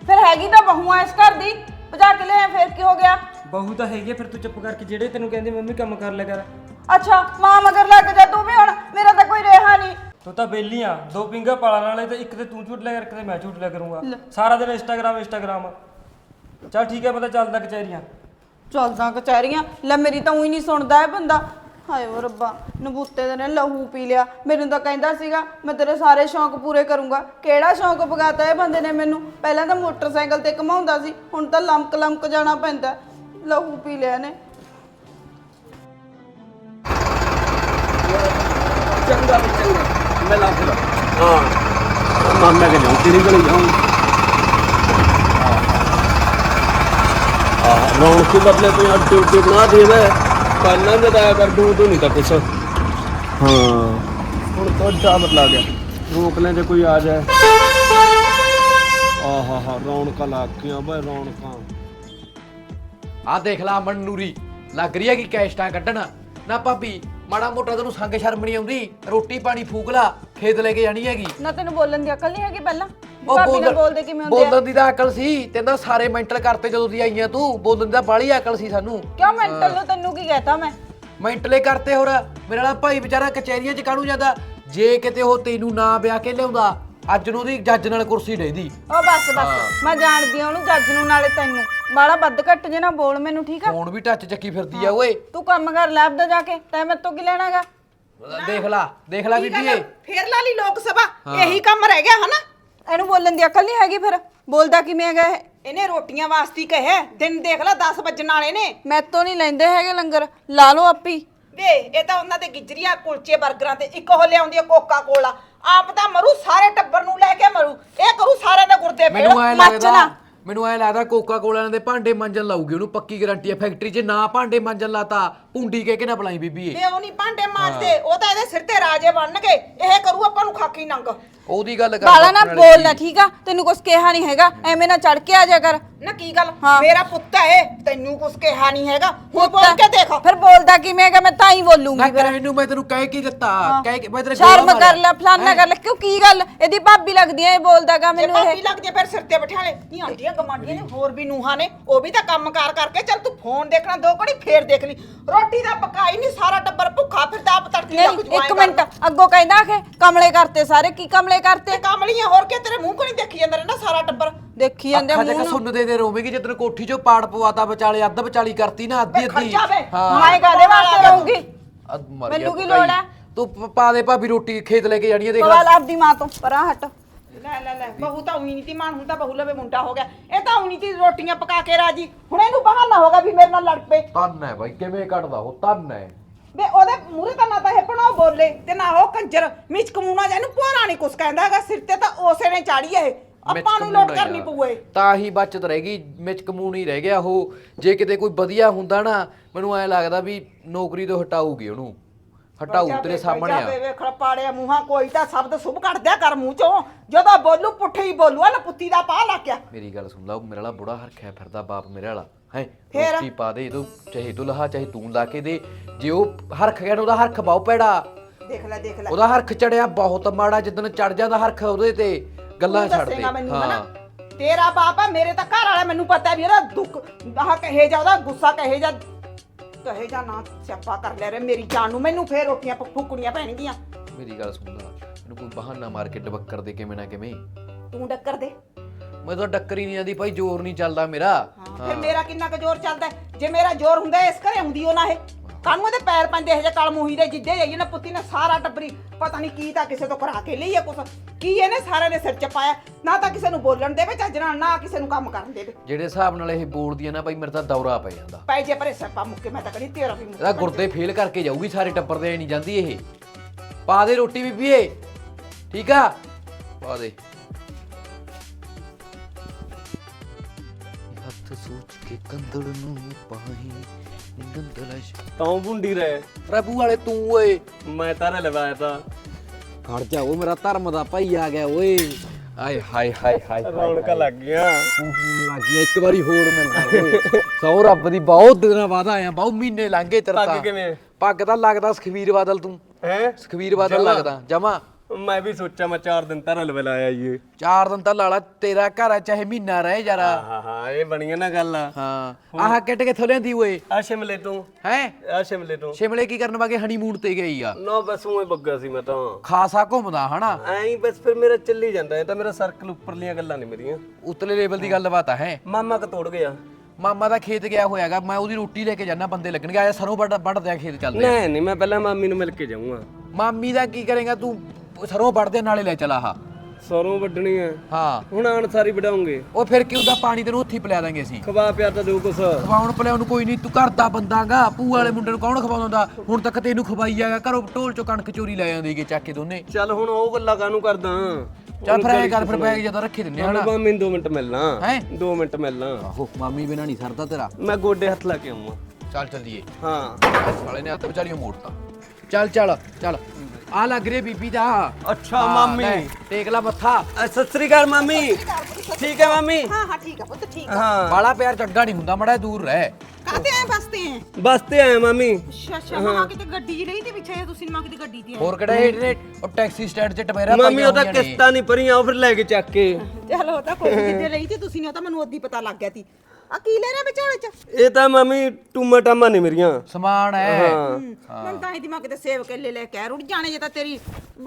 ਫਿਰ ਹੈਗੀ ਤਾਂ ਬਹੂ ਆ ਇਸ ਘਰ ਦੀ ਭਜਾ ਕੇ ਲਿਆ ਫਿਰ ਕੀ ਹੋ ਗਿਆ? ਬਹੂ ਤਾਂ ਹੈਗੀ ਆ, ਫਿਰ ਤੂੰ ਚੁੱਪ ਕਰਕੇ ਜਿਹੜੇ ਤੈਨੂੰ ਕਹਿੰਦੇ ਮੰਮੀ ਕੰਮ ਕਰ ਲਿਆ ਕਰ। ਅੱਛਾ ਮਾਂ ਮਗਰ ਲੱਗ ਜਾ ਤੂੰ ਵੀ ਹੁਣ ਮੇਰਾ ਤਾਂ ਕੋਈ ਰਿਹਾ ਨਹੀਂ। ਤੂੰ ਤਾਂ ਬੇਲੀ ਆ ਦੋ ਪਿੰਗਾ ਪਾਲਣ ਵਾਲੇ ਤੇ ਇੱਕ ਤੇ ਤੂੰ ਝੂਠ ਲਿਆ ਕਰ ਇੱਕ ਤੇ ਮੈਂ ਝੂਠ ਲਿਆ ਕਰੂੰਗਾ। ਸਾਰਾ ਦਿਨ ਇੰਸਟਾਗ੍ਰਾਮ ਇੰਸਟਾਗ੍ਰਾਮ। ਚੱਲ ਠੀਕ ਹੈ ਪਤਾ ਚੱਲਦਾ ਕਚਹਿਰੀਆਂ। ਚੱਲਦਾ ਕਚਹਿਰੀਆਂ ਲੈ ਮੇਰੀ ਤਾਂ ਉਹੀ ਨਹੀਂ ਸੁਣਦਾ ਇਹ ਬੰਦਾ। ਹਾਏ ਓ ਰੱਬਾ, ਨਬੂਤੇ ਦੇ ਨੇ ਲਹੂ ਪੀ ਲਿਆ। ਮੈਨੂੰ ਤਾਂ ਕਹਿੰਦਾ ਸੀਗਾ, ਮੈਂ ਤੇਰੇ ਸਾਰੇ ਸ਼ੌਂਕ ਪੂਰੇ ਕਰੂੰਗਾ। ਕਿਹੜਾ ਸ਼ੌਂਕ ਪਗਾਤਾ ਇਹ ਬੰਦੇ ਨੇ ਮੈਨੂੰ? ਪਹਿਲਾਂ ਤਾਂ ਮੋਟਰਸਾਈਕਲ ਤੇ ਘਮਾਉਂਦਾ ਸੀ, ਹੁਣ ਤਾਂ ਲੰਮਕ ਲੰਮਕ ਜਾਣਾ ਪੈਂਦਾ। ਲਹੂ ਪੀ ਲਿਆ ਨੇ ਚੰਗਾ ਵੀ ਚੰਗਾ, ਮੈਂ ਲਾ। ਕੇ ਹਾਂ ਮਾਮਾ ਕੇ ਜਾਉਂ ਕਿਹੜੀ ਗਲੀ ਜਾਉਂ ਆ ਰੌਣਕ ਦੇ ਬਦਲੇ ਕੋਈ ਅੱਡੇ ਉੱਡੇ ਬਣਾ ਦੇਵੇ। ਕੰਨਾਂ ਦੇ ਦਾਇਆ ਕਰ ਦੂੰ ਤੂੰ ਨਹੀਂ ਤਾਂ ਕੁਛ। ਹਾਂ। ਹੁਣ ਤਾਂ ਜਾ ਬਦਲਾ ਗਿਆ। ਰੋਕ ਲੈ ਜੇ ਕੋਈ ਆ ਜਾਏ। ਆਹਾ ਹਾ ਰੌਣਕਾਂ ਲੱਗ ਗਈਆਂ ਬਈ ਰੌਣਕਾਂ। ਆ ਦੇਖ ਲਾ ਅਮਨ ਨੂਰੀ ਲੱਗ ਰਹੀ ਹੈ ਕਿ ਕੈਸਟਾਂ ਕੱਢਣ? ਨਾ ਭਾਬੀ ਮਾੜਾ ਮੋਟਾ ਤੈਨੂੰ ਸੰਗ ਸ਼ਰਮ ਨਹੀਂ ਆਉਂਦੀ? ਰੋਟੀ ਪਾਣੀ ਫੂਕ ਲਾ ਖੇਤ ਲੈ ਕੇ ਜਾਣੀ ਹੈਗੀ। ਨਾ ਤੈਨੂੰ ਬੋਲਣ ਦੀ ਅਕਲ ਨਹੀਂ ਹੈਗੀ ਪਹਿਲਾਂ? ਉਹ ਭਾਬੀ ਨਾਲ ਬੋਲਣ- ਬੋਲਦੇ ਕਿਵੇਂ ਹੁੰਦੇ ਆ? ਬੋਲਣ ਦੀ ਤਾਂ ਅਕਲ ਸੀ ਤੇ ਨਾ ਸਾਰੇ ਮੈਂਟਲ ਕਰਤੇ ਜਦੋਂ ਦੀ ਆਈਆਂ ਤੂੰ ਬੋਲਣ ਦੀ ਤਾਂ ਬਾਲੀ ਅਕਲ ਸੀ ਸਾਨੂੰ। ਕਿਉਂ ਮੈਂਟਲ ਨੂੰ ਤੈਨੂੰ ਕੀ ਕਹਤਾ ਮੈਂ? ਮੈਂਟਲੇ ਕਰਤੇ ਹੋਰ ਮੇਰੇ ਵਾਲਾ ਭਾਈ ਵਿਚਾਰਾ ਕਚਹਿਰੀਆਂ 'ਚ ਕਾਹਨੂੰ ਜਾਂਦਾ? ਜੇ ਕਿਤੇ ਉਹ ਤੈਨੂੰ ਨਾ ਵਿਆਹ ਕੇ ਲਿਆਉਂਦਾ ਅੱਜ ਨੂੰ ਉਹਦੀ ਜੱਜ ਨਾਲ ਕੁਰਸੀ ਡੇਦੀ ਉਹ ਬਸ ਬਸ। ਮੈਂ ਜਾਣਦੀ ਆ ਉਹਨੂੰ ਜੱਜ ਨੂੰ ਨਾਲੇ ਤੈਨੂੰ। ਬਾਲਾ ਵੱਧ ਘੱਟ ਜੇ ਨਾ ਬੋਲ ਮੈਨੂੰ ਠੀਕ ਆ? ਫੋਨ ਵੀ ਟੱਚ ਚੱਕੀ ਫਿਰਦੀ ਆ ਓਏ। ਤੂੰ ਕੰਮ ਕਰ ਲੈਬ ਦਾ ਜਾ ਕੇ। ਤੈਂ ਮੇਰੇ ਤੋਂ ਕੀ ਲੈਣਾਗਾ ਦੇਖ ਲਾ ਦੇਖ ਲਾ ਬੀਬੀਏ ਫੇਰ ਲਾ ਲਈ ਲੋਕ ਸਭਾ। ਇਹੀ ਕੰਮ ਰਹਿ ਗਿਆ ਹਨਾ? ਇਹਨੂੰ ਬੋਲਣ ਦੀ ਅਕਲ ਨਹੀਂ ਹੈਗੀ ਫਿਰ। ਬੋਲਦਾ ਕਿਵੇਂ ਹੈਗਾ ਇਹ? ਇਹਨੇ ਰੋਟੀਆਂ ਵਾਸਤੇ ਹੀ ਕਹੇ। ਦਿਨ ਦੇਖ ਲੈ 10 ਵੱਜਣ ਵਾਲੇ ਨੇ। ਮੈਥੋਂ ਨਹੀਂ ਲੈਂਦੇ ਹੈਗੇ ਲੰਗਰ। ਲਾ ਲਓ ਆਪੀ। ਵੇ ਇਹ ਤਾਂ ਉਹਨਾਂ ਦੇ ਗਿਜਰੀਆਂ ਕੁਲਚੇ 버ਗਰਾਂ ਤੇ ਇੱਕ ਉਹ ਲਿਆਉਂਦੀ ਆ ਕੋਕਾ ਕੋਲਾ। ਆਪ ਤਾਂ ਮਰੂ ਸਾਰੇ ਟੱਬਰ ਨੂੰ ਲੈ ਕੇ ਮਰੂ। ਇਹ ਕਰੂ ਸਾਰਿਆਂ ਦੇ ਗੁਰਦੇ ਮੈਨੂੰ ਐ ਲੱਗਦਾ ਮੈਨੂੰ ਐ ਲੱਗਦਾ ਕੋਕਾ ਕੋਲਾ ਦੇ ਭਾਂਡੇ ਮਾਂਜਣ ਲਾਊਗੀ ਉਹਨੂੰ ਪੱਕੀ ਗਾਰੰਟੀ ਹੈ ਫੈਕਟਰੀ 'ਚ। ਨਾ ਭਾਂਡੇ ਮਾਂਜਣ ਲਾਤਾ ਪੁੰਡੀ ਕਹਿ ਕੇ ਨਾ ਬੁਲਾਈ ਬੀਬੀ ਇਹ। ਵੇ ਉਹ ਨਹੀਂ ਭਾਂਡੇ ਮਾਂਜਦੇ ਉਹ ਤਾਂ ਇਹਦੇ ਸਿਰ ਤੇ ਰਾਜੇ ਬਣਨਗੇ। ਇਹ ਕਰੂ ਆਪਾਂ ਨੂੰ ਖਾਕੀ ਨੰਗ। ਉਹਦੀ ਗੱਲ ਕਰ ਬਾਲਾ ਨਾ ਬੋਲਣਾ ਠੀਕ ਆ? ਤੈਨੂੰ ਕੁਛ ਕਿਹਾ ਨਹੀਂ ਹੈਗਾ? ਐਵੇਂ ਨਾ ਚੜ ਕੇ ਆ ਜਾ ਕਰ। ਨਾ ਕੀ ਗੱਲ? ਹਾਂ। ਮੇਰਾ ਪੁੱਤ ਹੈ ਤੈਨੂੰ ਕੁਛ ਕਿਹਾ ਨਹੀਂ ਹੈਗਾ। ਹੁਣ ਬੋਲ ਕੇ ਦੇਖ। ਫਿਰ ਬੋਲਦਾ ਕਿਵੇਂ ਹੈਗਾ? ਮੈਂ ਤਾਂ ਹੀ ਬੋਲੂੰਗੀ ਨਾ ਫਿਰ। ਕਹਿ ਨੂੰ ਮੈਂ ਤੈਨੂੰ ਕਹਿ ਕੀ ਦਿੱਤਾ? ਕਹਿ ਕੇ ਮੈਂ ਤੇਰੇ ਸ਼ਰਮ ਕਰ ਲੈ। ਫਲਾਨਾ ਕਰ ਲੈ। ਕਿਉਂ ਕੀ ਗੱਲ? ਇਹਦੀ ਭਾਬੀ ਲੱਗਦੀ ਐ ਇਹ ਬੋਲਦਾਗਾ ਜੇ ਮੈਨੂੰ ਭਾਬੀ ਇਹ ਲੱਗ ਜੇ ਫਿਰ ਸਿਰ ਤੇ ਬਿਠਾ ਲੈ। ਨਹੀਂ ਆਂਟੀਆਂ ਗਮਾਂਡੀਆਂ ਨੇ ਹੋਰ ਵੀ ਨੂਹਾਂ ਨੇ। ਉਹ ਵੀ ਤਾਂ ਕੰਮਕਾਰ ਕਰਕੇ ਚੱਲ ਤੂੰ ਫੋਨ ਦੇਖਣਾ ਦੋ ਘੜੀ ਫੇਰ ਦੇਖ ਲਈ। ਰੋਟੀ ਦਾ ਪਕਾਈ ਨਹੀਂ ਸਾਰਾ ਟੱਬਰ ਭੁੱਖਾ ਫਿਰਦਾ ਆਪ ਤੜਕੀ ਲੱਗ ਨਹੀਂ ਇੱਕ ਮਿੰਟ। ਅੱਗੋਂ ਕਹਿੰਦਾ ਕਿ ਕਮਲੇ ਕਰਤੇ ਸਾਰੇ। ਕੀ ਕਮਲੇ ਕਰਤੇ। ਕਾਮਲੀਆਂ ਹੋਰ ਕੀ ਤੇਰੇ ਮੂੰਹ ਕੋ ਨਹੀਂ ਦੇਖੀ ਜਾਂਦਾ ਰਹਿੰਦਾ ਸਾਰਾ ਟੱਬਰ? ਦੇਖੀ ਜਾਂਦੇ ਅੱਖਾਂ ਮੂੰਹ ਚੱਕ ਨੂੰ। ਸੁਣਦੇ ਦੇ ਰੋਵੇਂਗੀ ਜਦੋਂ ਕੋਠੀ ਚੋਂ ਪਾੜ ਪਵਾਤਾ ਵਿਚਾਲੇ ਅੱਧ ਵਿਚਾਲੀ ਕਰਤੀ ਨਾ ਅੱਧੀ ਅੱਧੀ। ਵੇ। ਮੈਂ ਕਾਦੇ ਵਾਸਤੇ ਰਹੂੰਗੀ। ਮਰ ਮੈਨੂੰ ਕੀ। ਲੋੜ ਹੈ? ਤੂੰ ਪ- ਪਾ ਦੇ ਭਾਬੀ ਰੋਟੀ ਖੇਤ ਲੈ ਕੇ ਜਾਣੀ ਹੈ ਦੇਖ ਲੈ। ਲਾ ਆਪਦੀ ਮਾਂ ਤੋਂ ਪਰਾਂ ਹਟ। ਲੈ ਲੈ ਲੈ ਬਹੂ ਤਾਂ ਉਹੀ ਨਹੀਂ ਤੀ ਮਾਨ ਹੁਣ ਤਾਂ ਬਹੂ ਲਵੇ ਮੁੰਡਾ ਹੋ ਗਿਆ। ਇਹ ਤਾਂ ਉਹੀ ਨਹੀਂ ਤੀ ਰੋਟੀਆਂ ਪਕਾ ਕੇ ਰਾਜੀ। ਹੁਣ ਇਹਨੂੰ ਬਹਾਨਾ ਹੋਗਾ ਵੀ ਮੇਰੇ ਨਾਲ ਲੜ ਪਏ। ਤਨ ਹੈ ਭਾਈ ਕਿਵੇਂ ਕੱਢਦਾ ਉਹ? ਤਨ ਹੈ। ਵੇ ਉਹਦੇ ਮੂਹਰੇ ਤਾਂ ਨਾ ਤਾਂ ਇਹ ਬਣਾਓ ਬੋਲੇ ਤੇ ਨਾ ਉਹ ਕੰਜਰ ਮਿਚ ਕਮੂਣਾ ਜਾਂ ਇਹਨੂੰ ਭੋਰਾ ਨਹੀਂ ਕੁਛ ਕਹਿੰਦਾ ਹੈਗਾ ਸਿਰ ਤੇ ਤਾਂ ਉਸੇ ਨੇ ਚਾੜੀ ਇਹ। ਆਪਾਂ ਨੂੰ ਲੋਟ ਕਰਨੀ ਪਊਏ ਤਾਂ ਹੀ ਬਚਤ ਰਹਿ ਗਈ ਮਿਚ ਕਮੂਨ ਹੀ ਰਹਿ ਗਿਆ ਉਹ। ਜੇ ਕਿਤੇ ਕੋਈ ਵਧੀਆ ਹੁੰਦਾ ਨਾ ਮੈਨੂੰ ਐ ਲੱਗਦਾ ਵੀ ਨੌਕਰੀ ਤੋਂ ਹਟਾਊਗੀ ਉਹਨੂੰ। ਹਟਾਊ ਤੇਰੇ ਸਾਹਮਣੇ ਆ। ਵੇਖ ਪਾੜਿਆ ਮੂੰਹਾਂ ਕੋਈ ਤਾਂ ਸ਼ਬਦ ਸੁਭ ਕੱਢ ਦਿਆ ਕਰ ਮੂੰਹ ਚੋਂ। ਜਦੋਂ ਬੋਲੂ ਪੁੱਠੇ ਹੀ ਬੋਲੂ ਆ ਪੁੱਤੀ ਦਾ ਪਾ ਲਾ ਕੇ ਮੇਰੀ ਗੱਲ ਸੁਣ ਲਾ ਉਹ ਮੇਰੇ ਵਾਲਾ ਬੁੜਾ ਹਰਖਿਆ ਫਿਰਦਾ ਬਾਪ ਮੇਰੇ ਵਾਲਾ। ਹੈ? ਫੇਰ? ਰੋਟੀ ਪਾ ਦੇ ਤੂੰ ਚਾਹੇ ਤੂੰ ਲਹਾ ਚਾਹੇ ਤੂੰ ਲਾ ਕੇ ਦੇ। ਜੇ ਉਹ ਹਰਖ ਗਿਆ ਨਾ ਉਹਦਾ ਹਰਖ ਬਾਉ ਪੈੜਾ ਦੇਖ ਲੈ ਦੇਖ ਲੈ। ਉਹਦਾ ਹਰਖ ਚੜਿਆ ਬਹੁਤ ਮਾੜਾ ਜਿੱਦਣ ਚੜ ਜਾਂਦਾ ਹਰਖ ਉਹਦੇ ਤੇ ਗੱਲਾਂ ਤੂੰ ਛੱਡ ਦੇ ਦੱਸੇਂਗਾ ਮੈਨੂੰ ਹਨਾ? ਹਾਂ ਤੇਰਾ ਬਾਪ ਆ ਮੇਰੇ ਤਾਂ ਘਰ ਵਾਲਾ ਮੈਨੂੰ ਪਤਾ ਵੀ ਉਹਦਾ ਦੁੱਖ ਆਹ ਕਹੇ ਜਾ ਉਹਦਾ ਗੁੱਸਾ ਕਹੇ ਜਾ ਕਹੇ ਜਾ ਨਾ ਸਿਆਪਾ ਕਰ ਲੈ ਰੇ ਮੇਰੀ ਜਾਨ ਨੂੰ। ਮੈਨੂੰ ਫੇਰ ਰੋਟੀਆਂ ਫੂਕਣੀਆਂ ਪੈਣਗੀਆਂ। ਮੇਰੀ ਗੱਲ ਸੁਣ ਲਾ ਮੈਨੂੰ ਕੋਈ ਬਹਾਨਾ ਮਾਰ ਕੇ ਡਬੱਕਰ ਦੇ ਕਿਵੇਂ ਨਾ ਕਿਵੇਂ। ਤੂੰ ਡੱਕਰ ਦੇ। ਮੈਂ ਤਾਂ ਡੱਕਰ ਨਹੀਂ ਆਂਦੀ ਭਾਈ ਜ਼ੋਰ ਨਹੀਂ ਚੱਲਦਾ ਮੇਰਾ। ਹਾਂ ਫਿਰ ਮੇਰਾ ਕਿੰਨਾ ਕੁ ਜ਼ੋਰ ਚੱਲਦਾ ਹੈ? ਜੇ ਮੇਰਾ ਜ਼ੋਰ ਹੁੰਦਾ ਇਸ ਘਰੇ ਹੁੰਦੀ ਉਹ ਨਾ ਇਹ। ਕਾਨੂੰ ਇਹਦੇ ਪੈਰ ਪੈਂਦੇ ਇਹ ਜੇ ਕਲ ਮੂਹੀ ਦੇ ਜਿੱਦੇ ਜਾਈਏ ਨਾ ਪੁੱਤੀ ਨੇ ਸਾਰਾ ਟੱਬਰੀ ਪਤਾ ਨਹੀਂ ਕੀ ਤਾਂ ਕਿਸੇ ਤੋਂ ਕਰਾ ਕੇ ਲਈ ਆ ਕੁਛ। ਕੀ ਇਹਨੇ ਸਾਰੇ ਦੇ ਸਿਰ ਚ ਪਾਇਆ? ਨਾ ਤਾਂ ਕਿਸੇ ਨੂੰ ਬੋਲਣ ਦੇਵੇ ਚੱਜ ਨਾਲ ਨਾ ਕਿਸੇ ਨੂੰ ਕੰਮ ਕਰਨ ਦੇਵੇ। ਜਿਹੜੇ ਹਿਸਾਬ ਨਾਲ ਇਹ ਬੋਲਦੀ ਆ ਨਾ ਭਾਈ ਮੇਰੇ ਤਾਂ ਦੌਰਾ ਪੈ ਜਾਂਦਾ। ਪੈ ਜੇ ਪਰੇ ਸੱਪਾ ਮੁੱਕੇ ਮੈਂ ਤਾਂ ਕਹੀ ਤੇਰਾ ਵੀ ਮੁੱਕ ਇਹਦਾ ਗੁਰਦੇ ਫੇਲ ਕਰਕੇ ਜਾਊਗੀ ਸਾਰੇ ਟੱਬਰ ਦੇ ਨਹੀਂ ਜਾਂਦੀ ਇਹ। ਪਾ ਦੇ ਰੋਟੀ ਬੀਬੀਏ ਠੀਕ ਆ? ਪਾ ਦੇ। ਸੋਚ ਕੇ ਕੰਦੜ ਨੂੰ ਪਾਹੀ ਨਿੰਦਲਸ਼ ਤੌਂ ਭੁੰਡੀ ਰਹਿ। ਪ੍ਰਭੂ ਵਾਲੇ ਤੂੰ ਓਏ। ਮੈਂ ਤਾਂ ਲਵਾਇਆ ਤਾਂ ਖੜ ਜਾ ਉਹ ਮੇਰਾ ਧਰਮ ਦਾ ਭਾਈ ਆ ਗਿਆ ਓਏ। ਆਏ ਹਾਏ ਹਾਏ ਹਾਏ ਰੌਣਕਾਂ ਲੱਗ ਗਿਆ ਲੱਗ ਗਿਆ ਇੱਕ ਵਾਰੀ ਹੋਰ ਮਿਲਦਾ ਓਏ। ਸੌ ਰੱਬ ਦੀ ਬਹੁਤ ਦਿਨਾਂ ਬਾਅਦ ਆਇਆ ਬਹੁਤ ਮਹੀਨੇ ਲੰਘੇ ਤੇਰੇ ਪੱਗ ਕਿਵੇਂ? ਪੱਗ ਤਾਂ ਲੱਗਦਾ ਸੁਖਵੀਰ ਬਾਦਲ ਤੂੰ। ਹੈ? ਸੁਖਵੀਰ ਬਾਦਲ। ਲੱਗਦਾ। ਜਮਾ। ਮੈਂ ਵੀ ਸੋਚਿਆ ਮੈਂ ਚਾਰ ਦਿਨ ਤਾਂ ਲਵਾਇਆ ਇਹ। ਚਾਰ ਦਿਨ ਤਾਂ ਲਾਲਾ ਤੇਰਾ ਘਰ ਆ ਚਾਹੇ ਮਹੀਨਾ ਰਹੇ ਜਰਾ ਹਾਂ ਹਾਂ ਇਹ ਬਣੀਆਂ ਨਾ ਗੱਲ। ਹਾਂ। ਆਹ ਕਿੱਟ ਕਿੱਥੋਂ ਲਿਆਂਦੀ ਓਏ? ਆ ਸ਼ਿਮਲੇ ਤੋਂ। ਹੈ? ਆ ਸ਼ਿਮਲੇ ਤੋਂ। ਸ਼ਿਮਲੇ ਕੀ ਕਰਨ ਵਾਗੇ? ਹਨੀਮੂਨ ਤੇ ਗਈ ਆ। ਨਾ ਬਸ ਉਵੇਂ ਬੱਗਾ ਸੀ ਮੈਂ ਤਾਂ। ਖਾਸਾ ਘੁੰਮਦਾ ਹਨਾ? ਐਂ ਬਸ ਫਿਰ ਮੇਰਾ ਚੱਲੀ ਜਾਂਦਾ ਇਹ ਤਾਂ ਮੇਰਾ ਸਰਕਲ ਉੱਪਰਲੀਆਂ ਗੱਲਾਂ ਨਹੀਂ ਮੇਰੀਆਂ। ਉਤਲੇ ਲੈਵਲ ਦੀ ਗੱਲਬਾਤ ਆ ਹੈ? ਮਾਮਾ ਕ ਤੋੜ ਗਿਆ। ਮਾਮਾ ਦਾ ਖੇਤ ਗਿਆ ਹੋਇਆਗਾ ਮੈਂ ਉਹਦੀ ਰੋਟੀ ਲੈ ਕੇ ਜਾਣਾ ਬੰਦੇ ਲੱਗਣਗੇ। ਆਇਆ ਸਰੋਂ ਵੱਢ ਵੱਢਦੇ ਆ ਖੇਤ ਚੱਲਦੇ ਆ। ਨਹੀਂ ਨਹੀਂ ਮੈਂ ਪਹਿਲਾਂ ਮਾਮੀ ਨੂੰ ਮਿਲ ਕੇ ਜਾਊਂਗਾ। ਮਾਮੀ ਦਾ ਕੀ ਕਰੇਗਾ ਤੂੰ? ਸਰੋਂ ਵੱਢਦੇ ਨਾਲੇ ਲੈ ਚਲਾ ਆਹ। ਸਰੋਂ ਵੱਢਣੀ ਆ ਹਾਂ। ਹੁਣ ਆਣ ਸਾਰੀ ਵਡਾਉਂਗੇ ਉਹ ਫਿਰ ਕੀ ਉਹਦਾ ਪਾਣੀ ਤੈਨੂੰ ਉੱਥੇ ਹੀ ਪਿਲਾ ਦਾਂਗੇ ਅਸੀਂ। ਖਵਾ ਪਿਆ ਤਾਂ ਦੋ ਕੁਛ। ਖਵਾਉਣ ਪਿਲਾਉਣ ਨੂੰ ਕੋਈ ਨਹੀਂ ਤੂੰ ਘਰ ਦਾ ਬੰਦਾਗਾ ਪੂ ਵਾਲੇ ਮੁੰਡੇ ਨੂੰ ਕੌਣ ਖਵਾਉਂਦਾ ਹੁਣ ਤੱਕ ਤੈਨੂੰ ਖਵਾਈ ਜਾਗਾ ਘਰੋਂ ਢੋਲ ਚੋਂ ਕਣਕ ਚੋਰੀ ਲੈ ਜਾਂਦੀਗੇ ਚੱਕ ਕੇ ਦੋਨੇ। ਚੱਲ ਹੁਣ ਉਹ ਗੱਲਾਂ ਕਾਹਨੂੰ ਕਰਦਾ? ਚੱਲ ਫਿਰ ਐ ਕਰ ਫਿਰ ਬੈਗ ਜਦੋਂ ਰੱਖੇ ਦਿੰਨੇ ਹਨਾ। ਹਾਂ ਮੈਂ 2 ਮਿੰਟ ਮਿਲਣਾ। ਹੈਂ? 2 ਮਿੰਟ ਮਿਲਣਾ। ਆਹੋ ਮਾਮੀ ਬਿਨਾ ਨਹੀਂ ਸਰਦਾ ਤੇਰਾ। ਮੈਂ ਗੋਡੇ ਹੱਥ ਲਾ ਕੇ ਆਉਂਗਾ। ਚੱਲ ਚੱਲੀਏ। ਹਾਂ। ਸਾਲੇ ਨੇ ਹੱਥ ਵਿਚਾਰੀਆਂ ਮੋੜਤਾ। ਚੱਲ ਚੱਲ ਚੱਲ। ਆ ਲੱਗ ਰਿਹਾ ਬੀਬੀ ਦਾ। ਅੱਛਾ ਹਾਂ, ਮਾਮੀ। ਟੇਕ ਲਾ ਮੱਥਾ। ਅ, ਸਤਿ ਸ੍ਰੀ ਅਕਾਲ ਮਾਮੀ। ਠੀਕ ਹੈ ਮਾਮੀ? ਹਾਂ? ਹਾਂ ਠੀਕ ਆ ਪੁੱਤ ਠੀਕ ਹਾਂ। ਬਾਲਾ ਪਿਆਰ ਚੰਗਾ ਨਹੀਂ ਹੁੰਦਾ ਮੜਾ ਦੂਰ ਰਹਿ। ਕਾਤੇ ਐ ਬਸਤੇ ਐ ਬਸ ਤੇ ਆਇਆ ਮਾਮੀ। ਅੱਛਾ ਅੱਛਾ ਮਾਂ ਕਿਤੇ ਗੱਡੀ ਜੀ ਲਈ ਤੇ ਪਿੱਛੇ ਤੁਸੀਂ ਮਾਂ ਕਿਤੇ ਗੱਡੀ ਤੇ ਹੋਰ ਕਿਹੜਾ ਇਹ ਜਿਹੜੇ ਉਹ ਟੈਕਸੀ ਸਟੈਂਡ 'ਚ ਟਪੇਰਾ ਮਾਮੀ ਉਹ ਤਾਂ ਕਿਸ਼ਤਾਂ ਨਹੀਂ ਭਰੀਆਂ ਉਹ ਫਿਰ ਲੈ ਕੇ ਚੱਕ ਕੇ। ਚਲੋ ਉਹ ਤਾਂ ਕੋਈ ਨੀ, ਜਿੱਦੇ ਲਈ ਤੇ ਤੁਸੀਂ ਨੇ ਉਹ ਤਾਂ ਮੈਨੂੰ ਉਦੋਂ ਹੀ ਪਤਾ ਲੱਗ ਗਿਆ ਸੀ। ਆ ਕੀ ਲੈ ਰਿਹਾ ਵਿਚੋਲੇ ਚ? ਇਹ ਤਾਂ ਮਾਮੀ ਟੂਮਾ ਟਾਮਾ ਨਹੀਂ ਮੇਰੀਆਂ। ਸਮਾਨ ਹੈ। ਹਾਂ ਮੈਂ ਤਾਂ ਇਹਦੀ ਮਾਂ ਕਿਤੇ ਸੇਵ ਕੇ ਲੈ ਲੈ ਕੇ ਰੁੜ ਜਾਣੇ ਜੇ ਤਾਂ ਤੇਰੀ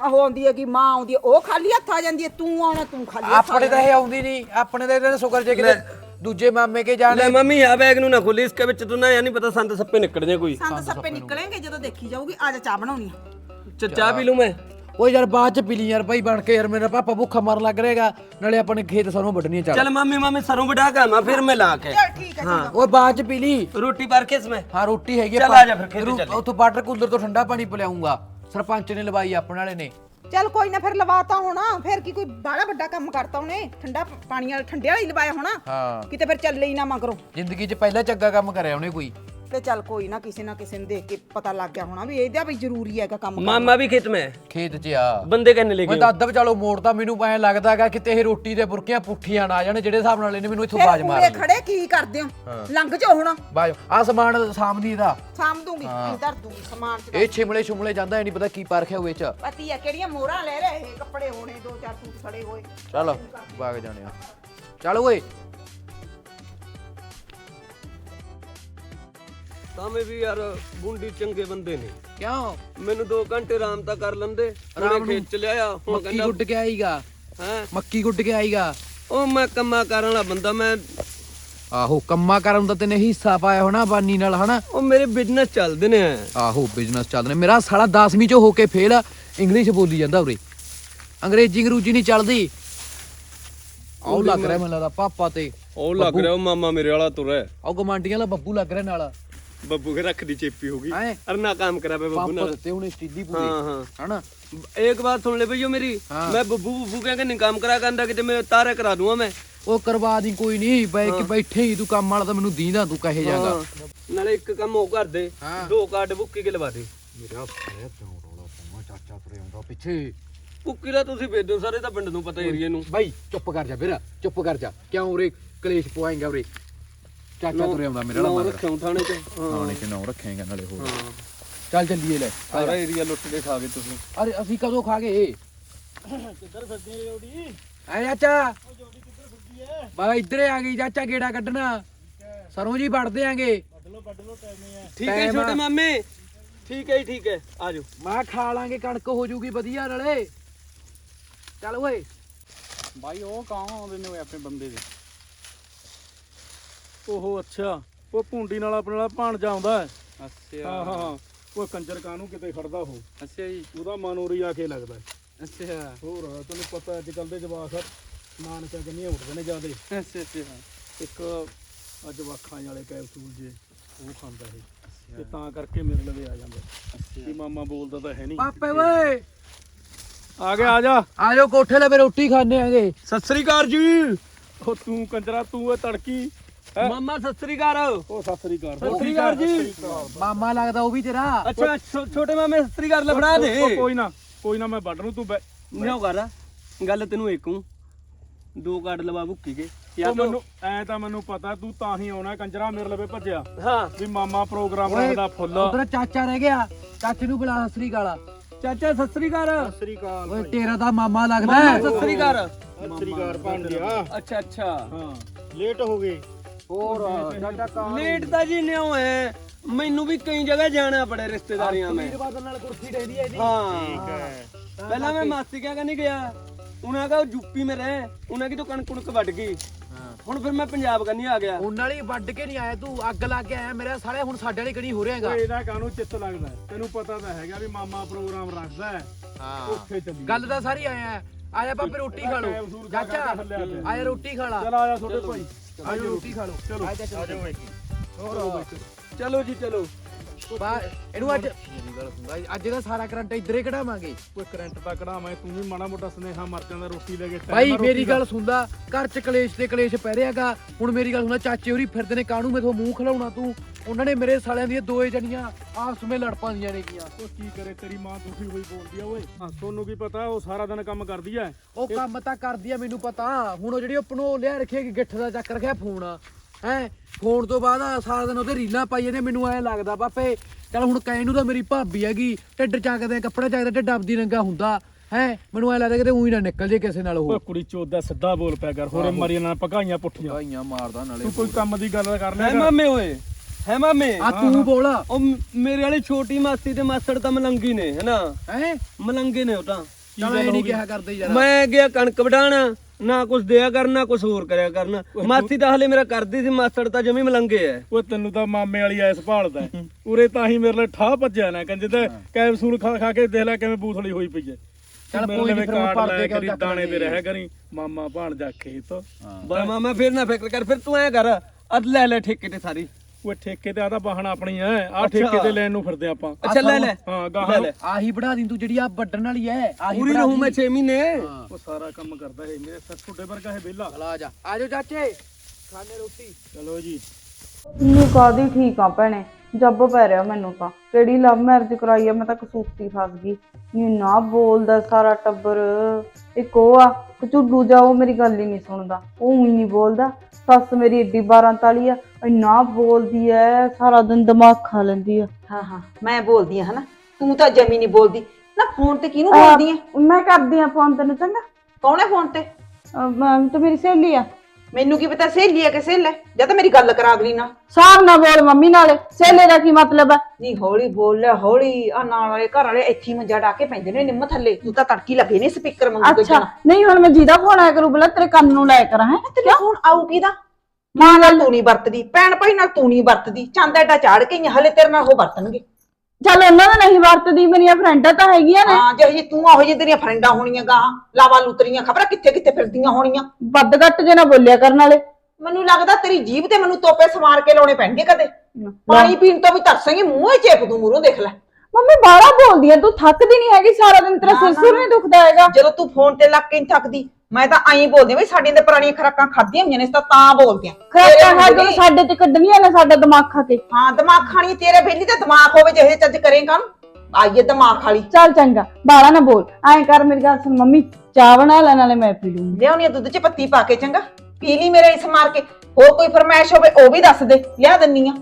ਉਹ ਆਉਂਦੀ ਹੈ ਕਿ ਮਾਂ ਆਉਂਦੀ ਹੈ ਉਹ ਖਾਲੀ ਹੱਥ ਆ ਜਾਂਦੀ ਹੈ ਤੂੰ ਆਉਣਾ ਤੂੰ ਖਾਲੀ ਹੱਥ ਆ ਆਪਣੇ ਤਾਂ ਇਹ ਆਉਂਦੀ ਨਹੀਂ ਆਪਣੇ ਤਾਂ ਇਹਦੇ ਸ਼ੁਕਰ ਜੇ ਕਿਤੇ ਦੂਜੇ ਮਾਮੇ ਕੇ ਜਾਣ। ਲੈ ਮਾਮੀ ਆ ਬੈਗ ਨੂੰ ਨਾ ਖੋਲੀ ਵਿੱਚ ਤੂੰ ਨਾ ਯਾ ਨਹੀਂ ਪਤਾ ਸੰਦ ਸੱਪੇ ਨਿਕਲ ਜੇ ਕੋਈ। ਸੰਦ ਸੱਪੇ ਨਿਕਲਣਗੇ ਜਦੋਂ ਦੇਖੀ ਜਾਊਗੀ ਆ ਜਾ ਚਾਹ ਬਣਾਉਣੀ ਆ। ਚਾਹ ਪੀ ਲੂ ਮੈਂ। ਓਏ ਯਾਰ ਬਾਅਦ ਚ ਪੀ ਲਈ ਯਾਰ ਭਾਈ ਬਣ ਕੇ ਯਾਰ ਮੇਰਾ ਪਾਪਾ ਭੁੱਖਾ ਮਰਨ ਲੱਗ ਰਹੇਗਾ। ਨਾਲੇ ਆਪਣੇ ਖੇਤ ਸਾਨੂੰ ਵੱਢਣੀ ਚੱਲ ਚੱਲ ਮਾਮੀ ਮਾਮੀ ਸਰੋਂ ਵਡਾ ਕੇ ਆਵਾਂ ਫਿਰ ਮੈਂ ਲਾ ਕੇ। ਚਲ ਠੀਕ ਹੈ ਚੰਗਾ। ਓਏ ਬਾਅਦ ਚ ਪੀ ਲਈ। ਰੋਟੀ ਪਰ ਕਿਸ ਮੈਂ? ਹਾਂ ਰੋਟੀ ਹੈਗੀ ਚੱਲ ਆ ਜਾ ਫਿਰ ਖੇਤ ਰੂ- ਚੱਲੇ। ਉੱਥੋਂ ਵਾਟਰ ਕੂਲਰ ਤੋਂ ਠੰਡਾ ਪਾਣੀ ਪਿਲਾਉਂਗਾ। ਸਰਪੰਚ ਨੇ ਲਵਾਈ ਆਪਣੇ ਵਾਲੇ ਨੇ। ਚੱਲ ਕੋਈ ਨਾ ਫਿਰ ਲਵਾਤਾ ਹੋਣਾ। ਫਿਰ ਕੀ ਕੋਈ ਬੜਾ ਵੱਡਾ ਕੰਮ ਕਰਤਾ ਉਹਨੇ। ਠੰਡਾ ਪਾਣੀ ਵਾਲਾ ਠੰਡੇ ਵਾਲਾ ਹੀ ਲਵਾਇਆ ਹੋਣਾ। ਹਾਂ। ਕਿਤੇ ਫਿਰ ਚੱਲੇ ਹੀ ਨਾ ਮਗਰੋਂ। ਜ਼ਿੰਦਗੀ 'ਚ ਪਹਿਲਾਂ ਚੰਗਾ ਕੰਮ ਕਰਿਆ ਉਹਨੇ ਕੋਈ। ਤੇ ਚੱਲ ਕੋਈ ਨਾ ਕਿਸੇ ਨਾ ਕਿਸੇ ਨੂੰ ਦੇਖ ਕੇ ਪਤਾ ਲੱਗ ਗਿਆ ਹੋਣਾ ਵੀ ਇਹਦਾ ਵੀ ਜ਼ਰੂਰੀ ਹੈਗਾ ਕੰਮ ਮਾਮਾ ਵੀ ਖੇਤ ਮੈਂ। ਖੇਤ 'ਚ ਆ। ਬੰਦੇ ਕਹਿੰਨੇ ਲੈ ਮੈਂ ਕੇ ਤਾਂ ਅੱਧ ਵਿਚਾਲੋ ਮੋੜਦਾ ਮੈਨੂੰ ਐ ਲੱਗਦਾਗਾ ਕਿਤੇ ਇਹ ਰੋਟੀ ਦੇ ਬੁਰਕੀਆਂ ਪੁੱਠੀਆਂ ਨਾ ਆ ਜਾਣ ਜਿਹੜੇ ਹਿਸਾਬ ਨਾਲ ਇਹਨੇ ਮੈਨੂੰ ਇੱਥੋਂ ਬਾਜ ਫਿਰ ਪੂਰੇ ਲਈ ਖੜੇ ਕੀ ਕਰਦੇ ਹੋ? ਲੰਘ ਜਾਓ ਹੁਣ। ਬਾਜ ਆ ਸਮਾਨ ਸਾਹਮਣੀ ਦਾ ਸਾਂਭ ਦੂੰਗੀ ਇੰਦਰ ਦੂੰਗੀ ਸਮਾਨ ਚ। ਇਹ ਛਿਮਲੇ ਛੁਮਲੇ ਜਾਂਦਾ ਇਹ ਨਹੀਂ ਪਤਾ ਕੀ ਪਰਖਿਆ ਹੋਏ ਚ। ਪਤੀ ਆ ਕਿਹੜੀਆਂ ਮੋਹਰਾਂ ਲੈ ਰਹੇ? ਇਹ ਕੱਪੜੇ ਹੋਣੇ ਦੋ ਚਾਰ ਸੂਟ ਖੜੇ ਹੋਏ। ਚੱਲ ਬਾਗ ਜਾਣਿਆ ਚੱਲ ਓਏ ਤਾਂ ਮੈਂ ਵੀ ਯਾਰ ਗੁੰਡੀ ਚੰਗੇ ਬੰਦੇ ਨੇ। ਕਿਉਂ? ਮੈਨੂੰ 2 ਘੰਟੇ ਆਰਾਮ ਤਾਂ ਕਰ ਲੰਦੇ। ਆਰਾਮ? ਖੇਤ ਚ ਲਿਆਇਆ ਹੁਣ ਮੱਕੀ ਕਹਿੰਦਾ ਗੁੱਡ ਕੇ ਆਈਗਾ। ਹੈ? ਮੱਕੀ ਗੁੱਡ ਕੇ ਆਈਗਾ। ਉਹ ਮੈਂ ਕੰਮਾਂ ਕਰਨ ਵਾਲਾ ਬੰਦਾ ਮੈਂ ਆਹੋ ਕੰਮਾਂ ਕਰਨ ਦਾ ਤੈਨੇ ਹਿੱਸਾ ਪਾਇਆ ਹੋਣਾ ਬਾਨੀ ਨਾਲ ਹਨਾ? ਉਹ ਮੇਰੇ ਬਿਜ਼ਨਸ ਚੱਲਦੇ ਨੇ। ਆਹੋ ਬਿਜ਼ਨਸ ਚੱਲਦੇ ਨੇ। ਮੇਰਾ ਸਾਲਾ 10ਵੀਂ ਚੋਂ ਹੋ ਕੇ ਫੇਲ ਇੰਗਲਿਸ਼ ਬੋਲੀ ਜਾਂਦਾ ਉਰੇ। ਅੰਗਰੇਜ਼ੀ ਅੰਗਰੂਜੀ ਨਹੀਂ ਚੱਲਦੀ। ਆਉ ਲੱਗ ਰਿਹਾ ਮੈਨੂੰ ਲੱਗਦਾ ਪਾਪਾ ਤੇ। ਉਹ ਲੱਗ ਰਿਹਾ ਉਹ ਮਾਮਾ ਮੇਰੇ ਵਾਲਾ ਤੁਰ ਹੈ ਆਉ ਗਮਾਂਡੀਆਂ ਵਾਲਾ ਬੱਬੂ ਲੱਗ ਰਿਹਾ ਨਾਲ। ਬੱਬੂ ਕੇ ਰੱਖ ਦੀ ਚੇਪੀ ਹੋਗੀ ਹੈਂ? ਅਰਨਾ ਕੰਮ ਕਰਾ ਪਏ ਬੱਬੂ ਪਾਪਾ ਨਾਲ ਦਿੱਤੇ ਉਹਨੇ ਸਟੀਲੀ ਪੂਰੀ हाँ हाँ ਹਨਾ एक बात सुन ले भैया मेरी हाँ। मैं बब्बू बब्बू कह के नहीं काम करा करता कि मैं तारे करा दूंगा मैं ਉਹ ਕਰਵਾ ਦੀ ਕੋਈ ਨਹੀਂ ਬੈ ਕੇ ਬੈਠੇ ਹੀ ਤੂੰ ਕੰਮ ਵਾਲਾ ਤਾਂ ਮੈਨੂੰ ਦੀਂਦਾ ਤੂੰ ਕਹੇ ਜਾਗਾ हाँ। नाले एक काम हो कर दे हाँ। दो कार्ड बुक्की के लवा दे ਮੇਰਾ ਫੈ ਪਿਓ ਰੋਲਾ ਪਾਉਣਾ ਚਾਚਾ ਤੁਰੇ ਆਉਂਦਾ ਪਿੱਛੇ बुक्की दा ਤੁਸੀਂ ਭੇਜ ਦਿਓ ਸਾਰੇ ਤਾਂ ਪਿੰਡ ਨੂੰ ਪਤਾ ਏਰੀਏ ਨੂੰ ਬਾਈ ਚੁੱਪ ਕਰ ਜਾ ਵੀਰ ਚੁੱਪ ਕਰ ਜਾ ਕਿਉਂ ਉਰੇ ਕਲੇਸ਼ ਪਵਾਏਗਾ ਉਰੇ ਚਾਚਾ ਤੁਰੇ ਆਉਂਦਾ ਮੇਰੇ ਨਾਲ ਮਗਰ। ਰੱਖਿਓ ਥਾਣੇ ਤੇ। ਹਾਂ ਥਾਣੇ ਚ ਨਾਮ ਰੱਖੇਗਾ ਨਾਲੇ ਹੋਰ। ਹਾਂ। ਚੱਲ ਚੱਲੀਏ ਲੈ। ਸਾਰਾ ਏਰੀਆ ਲੁੱਟ ਕੇ ਖਾ ਗਏ ਤੁਸੀਂ। ਅਰੇ ਅਸੀਂ ਕਦੋਂ ਖਾ ਗਏ ਕਿੱਧਰ ਫੱਦੀ ਰੋੜੀ ਐ ਚਾਚਾ। ਬਾ ਇੱਧਰ ਹੀ ਆ ਗਈ ਚਾਚਾ ਗੇੜਾ ਕੱਢਣਾ। ਸਰੋਂ ਜੀ ਵੜਦੇ ਆਂਗੇ। ਠੀਕ ਹੈ ਟਾਈਮ ਆ। ਛੋਟੇ ਮਾਮੇ? ਠੀਕ ਹੈ ਜੀ ਠੀਕ ਹੈ। ਆ ਜਾਓ। ਮੈਂ ਖਾ ਲਾਂਗੇ ਕਣਕ ਹੋ ਜੂਗੀ ਵਧੀਆ ਨਾਲੇ। ਚੱਲ ਓਏ। ਬਾਈ ਉਹ ਕਾਂ ਆਉਂਦੇ ਨੇ ਆਪਣੇ ਬੰਦੇ ਦੇ? ਓਹੋ ਅੱਛਾ। ਉਹ ਪੁੰਡੀ ਨਾਲ ਆਪਣੇ ਨਾਲ ਭਾਣਜਾ ਆਉਂਦਾ ਹੈ। ਅੱਛਾ। ਹਾਂ ਹਾਂ ਹਾਂ। ਉਹ ਕੰਜਰ ਕਾਨੂੰ ਕਿਤੇ ਖੜਦਾ ਉਹ। ਅੱਛਾ ਜੀ। ਉਹਦਾ ਮਨ ਉਰੀ ਆ ਕੇ ਲੱਗਦਾ ਹੈ। ਅੱਛਾ। ਹੋਰ ਤੈਨੂੰ ਪਤਾ ਅੱਜ ਕੱਲ ਦੇ ਜਵਾਕ ਨਾਨਕਾ ਕੰਨੀਆਂ ਉੱਠਦੇ ਨੇ ਜਿਆਦੇ। ਅੱਛਾ ਅੱਛਾ। ਇੱਕ ਅੱਜ ਵਾਖਾਂ ਵਾਲੇ ਕੈਪਸੂਲ ਜੇ ਉਹ ਖਾਂਦਾ ਇਹ। ਤੇ ਤਾਂ ਕਰਕੇ ਮੇਰੇ ਲਵੇ ਆ ਜਾਂਦਾ। ਵੀ ਮਾਮਾ ਬੋਲਦਾ ਤਾਂ ਹੈ ਨਹੀਂ। ਪਾਪੇ ਓਏ! ਆ ਗਿਆ ਆ ਜਾ। ਆ ਜਾਓ ਕੋਠੇ ਲੈ ਰੋਟੀ ਖਾਣੇ ਆਂਗੇ। ਸਤਿ ਸ੍ਰੀ ਅਕਾਲ ਜੀ। ਉਹ ਤੂੰ ਕੰਜਰਾ ਤੂੰ ਇਹ ਤੜਕੀ ਹੈਂ? ਮਾਮਾ ਸਤਿ ਸ੍ਰੀ ਅਕਾਲ ਉਹ ਸਤਿ ਸ੍ਰੀ ਅਕਾਲ ਸਤਿ ਸ੍ਰੀ ਅਕਾਲ ਜੀ ਮਾਮਾ ਲੱਗਦਾ ਉਹ ਵੀ ਤੇਰਾ ਅੱਛਾ ਛੋਟੇ ਮਾਮੇ ਸਤਿ ਸ੍ਰੀ ਅਕਾਲ ਲਫੜਾ ਦੇ ਕੋਈ ਨਾ ਕੋਈ ਨਾ ਮੈਂ ਵੱਢ ਨੂੰ ਤੂੰ ਬੈ- ਨਿਓ ਕਰ ਗੱਲ ਤੈਨੂੰ ਇੱਕ ਦੋ ਕਾਰਡ ਲਵਾ ਭੁੱਕੀ ਕੇ ਤਾਂ ਮੈਨੂੰ ਐ ਤਾਂ ਮੈਨੂੰ ਪਤਾ ਤੂੰ ਤਾਂ ਹੀ ਆਉਣਾ ਕੰਜਰਾ ਮੇਰੇ ਲਵੇ ਭੱਜਿਆ ਹਾਂ ਵੀ ਮਾਮਾ ਪ੍ਰੋਗਰਾਮ ਰੱਖਦਾ ਫੁੱਲ ਉਧਰ ਚਾਚਾ ਰਹਿ ਗਿਆ ਚਾਚੇ ਨੂੰ ਬੁਲਾ ਸਸਰੀ ਗਾਲਾ ਚਾਚਾ ਸਤਿ ਸ੍ਰੀ ਅਕਾਲ ਸਤਿ ਸ੍ਰੀ ਅਕਾਲ ਓਏ ਤੇਰਾ ਤਾਂ ਮਾਮਾ ਲੱਗਦਾ। ਸਤਿ ਸ੍ਰੀ ਅਕਾਲ ਸਤਿ ਸ੍ਰੀ ਅਕਾਲ ਗਿਆ ਅੱਛਾ ਅੱਛਾ ਹਾਂ ਲੇਟ ਹੋ ਗਏ ਹੋਰ ਸਾਡਾ ਕੰਮ ਲੇਟ ਤਾਂ ਜੀ ਨਿਉ ਹੈ। ਮੈਨੂੰ ਵੀ ਕਈ ਜਗ੍ਹਾ ਜਾਣਾ ਪੜੇ ਰਿਸ਼ਤੇਦਾਰੀਆਂ ਮੈਂ। ਬਾਦਲ ਨਾਲ ਕੁਰਸੀ ਡੇਦੀ ਹੈ ਇਹਦੀ ਹਾਂ। ਠੀਕ ਹੈ। ਪਹਿਲਾਂ ਮੈਂ ਮਾਸੀ ਕਿਆ ਕਹਿੰਦੀ ਗਿਆ? ਉਹਨਾਂ ਕਾ ਯੂਪੀ ਮੇ ਰਹਿ ਉਹਨਾਂ ਕੀ ਤੋਂ ਕਣਕ ਕੁਣਕ ਵੱਢ ਗਈ। ਹੁਣ ਫਿਰ ਮੈਂ ਪੰਜਾਬ ਕੰਨੀ ਆ ਗਿਆ। ਉਹਨਾਂ ਵਾਲੀ ਵੱਢ ਕੇ ਨਹੀਂ ਆਇਆ ਤੂੰ ਅੱਗ ਲਾ ਕੇ ਆਇਆ ਮੇਰੇ ਸਾਲੇ ਹੁਣ ਸਾਡੇ ਵਾਲੀ ਕਣੀ ਹੋ ਰਿਹਾਗਾ। ਇਹਦਾ ਕਾਨੂੰ ਚਿੱਤ ਲੱਗਦਾ? ਤੈਨੂੰ ਪਤਾ ਤਾਂ ਹੈਗਾ ਵੀ ਮਾਮਾ ਪ੍ਰੋਗਰਾਮ ਰੱਖਦਾ ਹੈ। ਉੱਥੇ ਚੱਲੀ ਗੱਲ ਤਾਂ ਸਾਰੀ ਆਇਆ ਆਇਆ ਬਾਪੇ ਰੋਟੀ ਖਾ ਲੋ ਚਾਚਾ ਆਇਆ ਰੋਟੀ ਖਾ ਲਾ। ਚਲ ਆਇਆ ਤੁਹਾਡੇ ਭਾਈ। ਆਜੋ ਰੋਟੀ ਖਾ ਲੋ ਚਲੋ ਆਜਾ ਚਲੋ ਹੋਰ ਚਲੋ ਜੀ ਚਲੋ। ਬਾ ਇਹਨੂੰ ਅੱਜ ਮੇਰੀ ਗੱਲ ਅੱਜ ਦਾ ਸਾਰਾ ਕਰੰਟ ਇੱਧਰੇ ਕਢਾਵਾਂਗੇ। ਕੋਈ ਕਰੰਟ ਦਾ ਕਢਾਵਾਂ ਤੂੰ ਵੀ ਮਾੜਾ ਮੋਟਾ ਸਨੇਹਾ ਮਰ ਜਾਂਦਾ ਰੋਟੀ ਲੈ ਕੇ time ਨਾਲ ਮੇਰੀ ਰੋਟੀ ਗੱਲ ਸੁਣਦਾ ਘਰ ਚ ਕਲੇਸ਼ ਤੇ ਕਲੇਸ਼ ਪੈ ਰਿਹਾਗਾ। ਹੁਣ ਮੇਰੀ ਗੱਲ ਸੁਣਦਾ ਚਾਚੇ ਹੋਰੀ ਫਿਰਦੇ ਨੇ ਕਾਹਨੂੰ ਮੇਥੋਂ ਮੂੰਹ ਖਲਾਉਣਾ ਤੂੰ? ਉਹਨਾਂ ਨੇ ਮੇਰੇ ਸਾਲਿਆਂ ਦੀਆਂ ਦੋਏ ਜਣੀਆਂ ਆਪਸ ਵਿੱਚ ਲੜ ਪਾਉਂਦੀਆਂ ਨੇਗੀਆਂ ਉਹ ਕੀ ਕਰੇ ਤੇਰੀ ਮਾਂ ਦੁਖੀ ਹੋਈ ਬੋਲਦੀ ਆ ਓਏ। ਹਾਂ ਸੋਨੂੰ ਕੀ ਪਤਾ ਉਹ ਸਾਰਾ ਦਿਨ ਕੰਮ ਕਰਦੀ ਐ ਉਹ ਕੰਮ ਤਾਂ ਕਰਦੀ ਆ ਮੈਨੂੰ ਪਤਾ। ਹੁਣ ਉਹ ਜਿਹੜੀ ਉਹ ਪਨੋ ਲਿਆ ਰੱਖੇਗੀ ਗਿੱਠ ਦਾ ਚੱਕ ਰੱਖਿਆ ਫੋਨ। ਹੈ? ਫੋਨ ਤੋਂ ਬਾਅਦ ਆ ਸਾਰਾ ਦਿਨ ਉਹਦੇ ਰੀਲਾਂ ਪਾਈ ਜਾਂਦੇ ਮੈਨੂੰ ਐ ਲੱਗਦਾ ਪਾਪੇ ਚਲ ਹੁਣ ਕਹੇ ਨੂੰ ਤਾਂ ਮੇਰੀ ਭਾਬੀ ਹੈਗੀ ਢਿੱਡ ਚੱਕਦੇ ਕੱਪੜੇ ਚੱਕਦੇ ਢਿੱਡ ਆਪਦੀ ਰੰਗਾ ਹੁੰਦਾ ਹੈ? ਮੈਨੂੰ ਐ ਲੱਗਦਾ ਕਿਤੇ ਉਹੀ ਨਾ ਨਿਕਲ ਜੇ ਕਿਸੇ ਨਾਲ ਓਏ ਉਹ ਕੁੜੀ ਚੋਦਾ ਸਿੱਧਾ ਬੋਲ ਪਿਆ ਕਰ ਹੋਰੇ ਮਰੀ ਨਾਲ ਪਕਾਈਆਂ ਪੁੱਠੀਆਂ। ਗਾਈਆਂ ਮਾਰਦਾ ਨਾਲੇ ਤੂੰ ਕੋਈ ਕੰਮ ਦੀ ਗੱਲ ਕਰ ਲਿਆ ਹੈ ਕਰ। ਮਾਮੇ ਓਏ ਹੈ ਮਾਮੇ। ਆ ਤੂੰ ਬੋਲ। ਉਹ ਮ- ਮੇਰੇ ਵਾਲੀ ਛੋਟੀ ਮਾਸੀ ਤੇ ਮਾਸੜ ਤਾਂ ਮਲੰਗੀ ਨੇ ਹੈਨਾ ਹੈ? ਮਲੰਗੇ ਨੇ ਉਹ ਤਾਂ। ਚਲ ਇਹ ਨਹੀਂ ਕਿਹਾ ਕਰਦੇ ਯਾਰ। ਮੈਂ ਗਿਆ ਕਣਕ ਵਢਾਣ ਨਾ ਕੁਛ ਦਿਆ ਕਰਨਾ ਕੁਛ ਹੋਰ ਕਰਿਆ ਕਰਨਾ ਮਾਸੀ ਤਾਂ ਹਲੇ ਮੇਰਾ ਕਰਦੀ ਸੀ ਮਾਸੜ ਤਾਂ ਜਮੀ ਮਲੰਗੇ ਐ। ਓਏ ਤੈਨੂੰ ਤਾਂ ਮਾਮੇ ਵਾਲੀ ਐਸ ਭਾਲਦਾ ਹੈ। ਉਰੇ ਤਾਂ ਹੀ ਮੇਰੇ ਲਈ ਠਾਹ ਭੱਜਿਆ ਨਾ ਕੰਜੇ ਤੇ ਕੈਪਸੂਲ ਖਾ ਖਾ ਕੇ ਦੇਖ ਲੈ ਕਿਵੇਂ ਬੂਥੜੀ ਹੋਈ ਪਈ ਐ। ਚੱਲ ਕੋਈ ਨੀ, ਫਿਰ ਉਹ ਕਰੀ ਚੱਕ ਦਾਣੇ ਤੇ ਰਹਿ ਕਰੀ ਮਾਮਾ ਭਾਣਜਾ ਖੇਤ। ਬਾ ਮਾਮਾ ਫਿਰ ਨਾ ਫਿਕਰ ਕਰ ਫਿਰ ਤੂੰ ਐ ਕਰ ਅੱਧ ਲੈ ਲੈ ਠੇਕੇ ਤੇ ਸਾਰੀ। ਓਏ ਠੇਕੇ ਤੇ ਆ ਤਾਂ ਬਾਹਣਾ ਆਪਣੀ ਐ। ਆ ਠੇਕੇ ਤੇ ਲੈਣ ਨੂੰ ਫਿਰਦੇ ਆਪਾਂ। ਅੱਛਾ ਲੈ ਲੈ। ਹਾਂ ਗਾਹਾਂ ਲੈ ਆਹੀ ਬਣਾ ਦੀ ਤੂੰ ਜਿਹੜੀ ਆ ਵੱਢਣ ਵਾਲੀ ਐ। ਆਹੀ ਪੂਰੀ ਰਹੂੰ ਦੀ। ਮੈਂ 6 ਮਹੀਨੇ ਉਹ ਸਾਰਾ ਕੰਮ ਕਰਦਾ ਹੈ ਮੇਰੇ ਸੱਤ ਛੋਟੇ ਵਰਗਾ ਹੈ ਵਿਹਲਾ। ਆ ਜਾ। ਆਜੋ ਚਾਚੇ। ਖਾਣੇ ਰੋਟੀ। ਚਲੋ ਜੀ। ਨੂੰ ਕਾਦੀ ਠੀਕ ਆ ਭੈਣੇ? ਜੱਬ ਪੈ ਰਿਹਾ ਮੈਨੂੰ ਤਾਂ। ਕਿਹੜੀ ਲਵ ਮੈਰਿਜ ਕਰਾਈ ਆ ਮੈਂ ਤਾਂ ਕਸੂਤੀ ਫਸ ਗਈ। ਨੀ ਨਾ ਬੋਲਦਾ ਸਾਰਾ ਟੱਬਰ। ਇੱਕ ਉਹ ਆ ਝੁੱਡੂ ਜਾ ਉਹ ਮੇਰੀ ਗੱਲ ਹੀ ਨਹੀਂ ਸੁਣਦਾ। ਉਹ ਹੀ ਨਹੀਂ ਬੋਲਦਾ। ਸੱਸ ਮੇਰੀ ਏਡੀ 12 ਤਾਲੀ ਆ ਇੰਨਾ ਬੋਲਦੀ ਐ ਸਾਰਾ ਦਿਨ ਦਿਮਾਗ ਖਾ ਲੈਂਦੀ ਆ। ਹਾਂ ਹਾਂ ਮੈਂ ਬੋਲਦੀ ਆ ਹਨਾ? ਤੂੰ ਤਾਂ ਜਮੀ ਨਹੀਂ ਬੋਲਦੀ। ਨਾ ਫੋਨ ਤੇ ਕਿਹਨੂੰ ਬੋਲਦੀ ਐ ਮੈਂ ਕਰਦੀ ਆ ਫੋਨ ਤੈਨੂੰ ਚੰਗਾ? ਕੌਣ ਹੈ ਫੋਨ ਤੇ? ਅਹ ਮੈਂ ਤਾਂ ਮੇਰੀ ਸਹੇਲੀ ਆ। ਮੈਨੂੰ ਕੀ ਪਤਾ ਸਹੇਲੀ ਹੈ ਕਿ ਸਹੇਲਾ ਹੈ? ਜਾਂ ਤਾਂ ਮੇਰੀ ਗੱਲ ਕਰਾ ਅਗਲੀ ਨਾਲ ਸਾਰ ਨਾ ਬੋਲ ਮੰਮੀ ਨਾਲੇ। ਸੇਲੇ ਦਾ ਕੀ ਮਤਲਬ ਹੈ ਨਹੀਂ ਹੌਲੀ ਬੋਲ ਲੈ ਹੌਲੀ। ਆ ਨਾਲ ਵਾਲੇ ਘਰ ਵਾਲੇ ਇੱਥੇ ਹੀ ਮੰਜਾ ਡਾ ਕੇ ਪੈਂਦੇ ਨੇ ਨਿੰਮ ਥੱਲੇ। ਤੂੰ ਤਾਂ ਤੜਕੀ ਲੱਗੇ ਨੇ ਸਪੀਕਰ ਮੰਗੂ ਅੱਛਾ ਨਹੀਂ ਹੁਣ ਮੈਂ ਜਿਹਦਾ ਫੋਨ ਆਇਆ ਕਰੂ ਬਲਾ ਤੇਰੇ ਕੰਨ ਨੂੰ ਲਾਇਆ ਕਰਾਂ ਹੈ। ਤੇਰੇ ਫੋਨ ਆਊ ਕਿਹਦਾ? ਮਾਂ ਨਾਲ ਤੂੰ ਨਹੀਂ ਵਰਤਦੀ ਭੈਣ ਭਾਈ ਨਾਲ ਤੂੰ ਨਹੀਂ ਵਰਤਦੀ। ਚੰਦ ਐਡਾ ਚਾੜ ਕੇ ਹਲੇ ਤੇਰੇ ਨਾਲ ਉਹ ਵਰਤਣਗੇ। ਚੱਲ ਉਹਨਾਂ ਦਾ ਨਹੀਂ ਵਰਤਦੀ ਮੇਰੀਆਂ ਫਰੈਂਡਾਂ ਤਾਂ ਹੈਗੀਆਂ ਨੇ। ਹਾਂ ਜਿਹੇ ਜੀ ਤੂੰ ਆਹੋ ਜੀ ਤੇਰੀਆਂ ਫਰੈਂਡਾਂ ਹੋਣੀਆਂ ਗਾਹਾਂ ਲਾਵਾ ਲੂਤਰੀਆਂ ਖਬਰਾਂ ਕਿੱਥੇ ਕਿੱਥੇ ਫਿਰਦੀਆਂ ਹੋਣੀਆਂ? ਵੱਧ ਘੱਟ ਜੇ ਨਾ ਬੋਲਿਆ ਕਰਨ ਵਾਲੇ। ਮੈਨੂੰ ਲੱਗਦਾ ਤੇਰੀ ਜੀਭ ਤੇ ਮੈਨੂੰ ਤੋਪੇ ਸਮਾਰ ਕੇ ਲਾਉਣੇ ਪੈਣਗੇ ਕਦੇ। ਪਾਣੀ ਪੀਣ ਤੋਂ ਵੀ ਤਰਸਾਂਗੀ ਮੂੰਹ ਹੀ ਚੇਪ ਦੂੰ ਮੂਹਰੋਂ ਦੇਖ ਲੈ। ਮੰਮੀ ਬਾਹਲਾ ਬੋਲਦੀ ਐ ਤੂੰ ਥੱਕਦੀ ਨਹੀਂ ਹੈਗੀ ਸਾਰਾ ਦਿਨ ਤੇਰਾ ਸਿਰ ਸੁਰ ਨਹੀਂ ਦੁਖਦਾ ਹੈਗਾ। ਜਦੋਂ ਤੂੰ ਫੋਨ ਤੇ ਲੱਗ ਕੇ ਨਹੀਂ ਥੱਕਦੀ ਮੈਂ ਤਾਂ ਐਂ ਬੋਲਦੀ ਵੀ ਸਾਡੀਆਂ ਤੇ ਪੁਰਾਣੀਆਂ ਖਰਾਕਾਂ ਖਾਧੀਆਂ ਹੋਈਆਂ ਨੇ ਅਸੀਂ ਤਾਂ ਤਾਂ ਬੋਲਦੀਆਂ ਖਰਾਕਾਂ ਤੇਰੇ ਖਾ ਕੇ ਸਾਡੇ ਤੇ ਕੱਢਣੀਆਂ ਨੇ ਸਾਡਾ ਦਿਮਾਗ ਖਾ ਕੇ। ਹਾਂ ਦਿਮਾਗ ਖਾਣੀ ਤੇਰੇ ਬੇਲੀ ਤੇ ਦਿਮਾਗ ਹੋਵੇ ਜਿਹੇ ਚੱਜ ਕਰੇਗਾ ਆਈਏ ਦਿਮਾਗ ਖਾਲੀ। ਚੱਲ ਚੰਗਾ ਬਾਹਲਾ ਨਾ ਬੋਲ ਐਂ ਕਰ ਮੇਰੀ ਗੱਲ ਸੁਣ ਮੰਮੀ ਚਾਹ ਬਣਾ ਲੈ ਨਾਲੇ ਮੈਂ ਪੀ ਲੂੰਗੀ। ਲਿਆਉਣੀ ਆ ਦੁੱਧ 'ਚ ਪੱਤੀ ਪਾ ਕੇ ਚੰਗਾ। ਪੀ ਲਈ ਮੇਰੇ ਇਸ ਮਾਰ ਕੇ। ਹੋਰ ਕੋਈ ਫਰਮਾਇਸ਼ ਹੋਵੇ ਉਹ ਵੀ ਦੱਸ ਦੇ ਲਿਆ ਦਿੰਨੀ ਆ।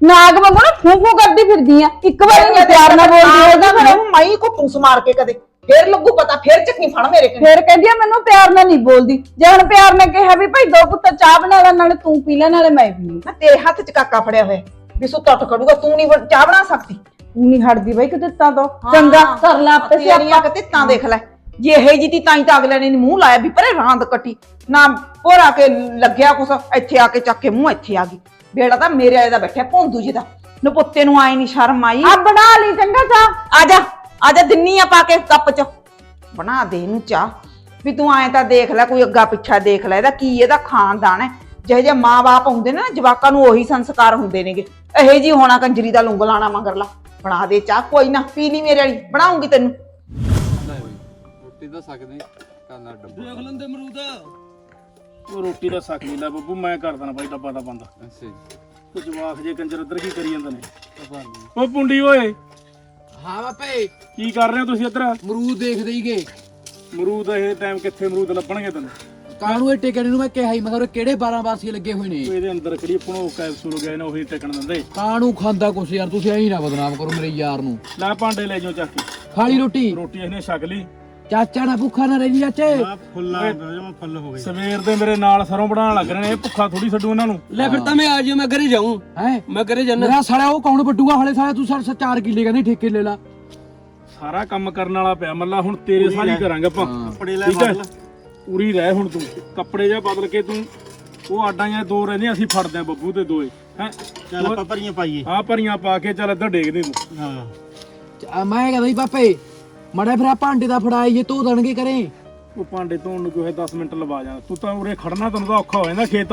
ਨਾਗ ਵਾਂਗੂ ਨਾ ਫੂ ਫੂ ਕਰਦੀ ਫਿਰਦੀ ਆ। ਇੱਕ ਵਾਰ ਨਹੀਂ ਪਿਆਰ ਨਾਲ ਬੋਲਦੀ ਹੈਗੀ ਫਿਰ ਮੈਂ ਹੀ ਕੋ ਟੂਸ ਮਾਰ ਕੇ ਕਦੇ। ਫੇਰ ਲੱਗੂ ਪਤਾ ਫੇਰ ਚੱਕਣੀ ਫੜ ਮੇਰੇ ਕੋਲ ਫਿਰ ਕਹਿੰਦੀ ਆ ਮੈਨੂੰ ਪਿਆਰ ਨਾਲ ਨਹੀਂ ਬੋਲਦੀ। ਜੇ ਹੁਣ ਪਿਆਰ ਨਾਲ ਕਿਹਾ ਵੀ ਭਾਈ ਦੋ ਪੁੱਤ ਚਾਹ ਬਣਾ ਲੈ ਨਾਲੇ ਤੂੰ ਪੀ ਲੈ ਨਾਲੇ ਮੈਂ ਪੀ ਲੂੰ ਤੇਰੇ ਹੱਥ 'ਚ ਕਾਕਾ ਫੜਿਆ ਹੋਇਆ। ਵੀ ਸੁੱਤਾ ਉੱਠ ਖੜੂਗਾ ਤੂੰ ਨਹੀਂ ਚਾਹ ਬਣਾ ਸਕਦੀ। ਤੂੰ ਨਹੀਂ ਹਟਦੀ ਬਈ ਕਿਤੇ ਤਾਂ ਤੋਂ ਚੰਗਾ ਕਰ ਲੈ ਆਪੇ ਸਿਆਪਾ। ਕਿਤੇ ਤਾਂ ਦੇਖ ਲੈ। ਜੇ ਇਹ ਜੀ ਤੀ ਤਾਂ ਹੀ ਤਾਂ ਅਗਲੇ ਨੇ ਨੀ ਮੂੰਹ ਲਾਇਆ ਵੀ ਪਰੇ ਰਾਂਦ ਕੱਟੀ। ਨਾ ਭੋਰਾ ਕੇ ਲੱਗਿਆ ਕੁਛ ਇੱਥੇ ਆ ਕੇ ਚੱਕ ਕੇ ਮੂੰਹ ਇੱਥੇ ਆ ਗਈ। ਬੇੜਾ ਤਾਂ ਮੇਰੇ ਆਏ ਦਾ ਬੈਠਿਆ ਭੌਂਦੂ ਜੀ ਦਾ ਨਪੁੱਤੇ ਨੂੰ ਆਈ ਨਹੀਂ ਸ਼ਰਮ ਆਈ। ਆ ਬਣਾ ਲਈ ਚੰਗਾ ਚਾਹ। ਆ ਜਾ। ਆ ਜਾ ਦਿੰਨੀ ਆ ਪਾ ਕੇ ਕੱਪ ਚ। ਬਣਾ ਦੇ ਇਹਨੂੰ ਚਾਹ। ਵੀ ਤੂੰ ਐਂ ਤਾਂ ਦੇਖ ਲੈ ਕੋਈ ਅੱਗਾ ਪਿੱਛਾ ਦੇਖ ਲੈ ਇਹਦਾ ਕੀ ਇਹਦਾ ਖਾਨਦਾਨ ਹੈ? ਜਿਹੇ ਜਿਹੇ ਮਾਂ-ਬਾਪ ਹੁੰਦੇ ਨੇ ਨਾ ਜਵਾਕਾਂ ਨੂੰ ਉਹੀ ਸੰਸਕਾਰ ਹੁੰਦੇ ਨੇਗੇ। ਇਹੇ ਜੀ ਹੋਣਾ ਕੰਜਰੀ ਦਾ ਲੁੰਗ ਲਾਣਾ ਮਗਰਲਾ। ਬਣਾ ਦੇ ਚਾਹ ਕੋਈ ਨਾ ਪੀ ਲਈ ਮੇਰੇ ਵਾਲੀ ਬਣਾਉਂਗੀ ਤੈਨੂੰ। ਰੋਟੀ ਤਾਂ ਸਕਦੇ ਕਰਨਾ ਡੱਬਾ। ਦੇਖ ਲੈਂਦੇ ਅਮਰੂਦ। ਉਹ ਰੋਟੀ ਦਾ ਸੱਕ ਨਹੀਂ ਲੈ ਬੱਬੂ ਮੈਂ ਕਰ ਦੇਣਾ ਬਾਈ ਡੱਬਾ ਦਾ ਬੰਦ। ਅੱਛਾ ਜੀ। ਉਹ ਜਵਾਕ ਜੇ ਕੰਜਰ ਉੱਧਰ ਕੀ ਕਰੀ ਜਾਂਦੇ ਨੇ? ਉਹ ਪੁੰਡੀ ਓਏ ਹਾਂ ਬਾਪੇ। ਕੀ ਕਰ ਰਹੇ ਹੋ ਤੁਸੀਂ ਇੱਧਰ? ਮਰੂਦ ਦੇਖਦੇ ਹੀਗੇ। ਅਮਰੂਦ ਇਹ ਟਾਈਮ ਕਿੱਥੇ ਅਮਰੂਦ ਲੱਭਣਗੇ ਤੈਨੂੰ? ਕਾਹਨੂੰ ਇਹ ਟਿਕਣ ਨੂੰ ਮੈਂ ਕਿਹਾ ਹੀ ਮੈਂ ਕਿਹਾ ਉਰੇ ਕਿਹੜੇ 12 ਬਾਸੀ ਲੱਗੇ ਹੋਏ ਨੇ? ਇਹਦੇ ਅੰਦਰ ਕਿਹੜੀ ਆਪਣੋ ਕੈਪਸੂਲ ਗਏ ਨੇ ਉਹੀ ਟਿਕਣ ਦਿੰਦੇ। ਕਾਹਨੂੰ ਖਾਂਦਾ ਕੁਛ ਯਾਰ ਤੁਸੀਂ ਐਂ ਨਾ ਬਦਨਾਮ ਕਰੋ ਮੇਰੇ ਯਾਰ ਨੂੰ। ਲੈ ਭਾਂਡੇ ਲੈ ਜਾਓ ਚੱਕ ਕੇ ਖਾਲੀ ਰੋਟੀ। ਰੋਟੀ ਇਹਨੇ ਛਕ ਲਈ। ਚਾਚਾ ਨਾ ਭੁੱਖਾ ਨਾ ਰਹਿ ਚਾਚੇ। ਫੁੱਲਾ ਫੁੱਲ ਹੋ ਗਏ। ਸਵੇਰ ਦੇ ਮੇਰੇ ਨਾਲ ਸਰੋਂ ਬਣਾਉਣ ਲੱਗ ਰਹੇ ਨੇ ਇਹ ਭੁੱਖਾ ਥੋੜੀ ਛੱਡੂ ਇਹਨਾਂ ਨੂੰ। ਲੈ ਫਿਰ ਤਾਂ ਮੈਂ ਆ ਜਿਓ ਮੈਂ ਘਰੇ ਜਾਊਂ। ਹੈ। ਮੈਂ ਘਰੇ ਜਾਣਾ ਮੇਰਾ ਸਾਲਿਆ ਉਹ ਕੌਣ ਵੱਡੂਗਾ ਹਲੇ ਸਾਲਿਆ ਤੂੰ ਸਰ 4 ਕਿੱਲੇ ਕਹਿੰਦੇ ਠੇਕੇ ਲੈ ਲਾ। ਸਾਰਾ ਕੰਮ ਕਰਨ ਵਾਲਾ ਪਿਆ ਮੱਲਾ ਹੁਣ ਤੇਰੇ ਸਾਰੀ ਕਰਾਂਗੇ ਆਪਾਂ। ਕੱਪੜੇ ਲੈ ਬਦਲ। ਪੂਰੀ ਰਹਿ ਹੁਣ ਤੂੰ। ਕੱਪੜੇ ਜਿਹਾ ਬਦਲ ਕੇ ਤੂੰ ਉਹ ਆਡਾਂ ਜਾਂ ਦੋ ਰਹਿੰਦੇ ਅਸੀਂ ਫੜਦੇ ਆ ਬੱਬੂ ਤੇ ਦੋਏ। ਹੈ? ਚੱਲ ਆਪਾਂ ਭਰੀਆਂ ਪਾਈਏ। ਆ ਭਰੀਆਂ ਪਾ ਕੇ ਚੱਲ ਇੱਧਰ ਡੇਗਦੇ ਤੂੰ। ਹਾਂ। ਮੈਂ ਕਹਿੰਦਾ ਸੀ ਪਾਪੇ ਮੜਾ ਫਿਰ ਆ ਭਾਂਡੇ ਦਾ ਫੜਾਈ ਜੇ ਧੋ ਦੇਣਗੇ ਕਰੇ ਉਹ ਭਾਂਡੇ ਧੋਣ ਨੂੰ ਕੋਈ 10 ਮਿੰਟ ਲਵਾ ਜਾ ਤੂੰ ਤਾਂ ਉਰੇ ਖੜਨਾ ਤੈਨੂੰ ਤਾਂ ਔਖਾ ਹੋ ਜਾਂਦਾ ਖੇਤ।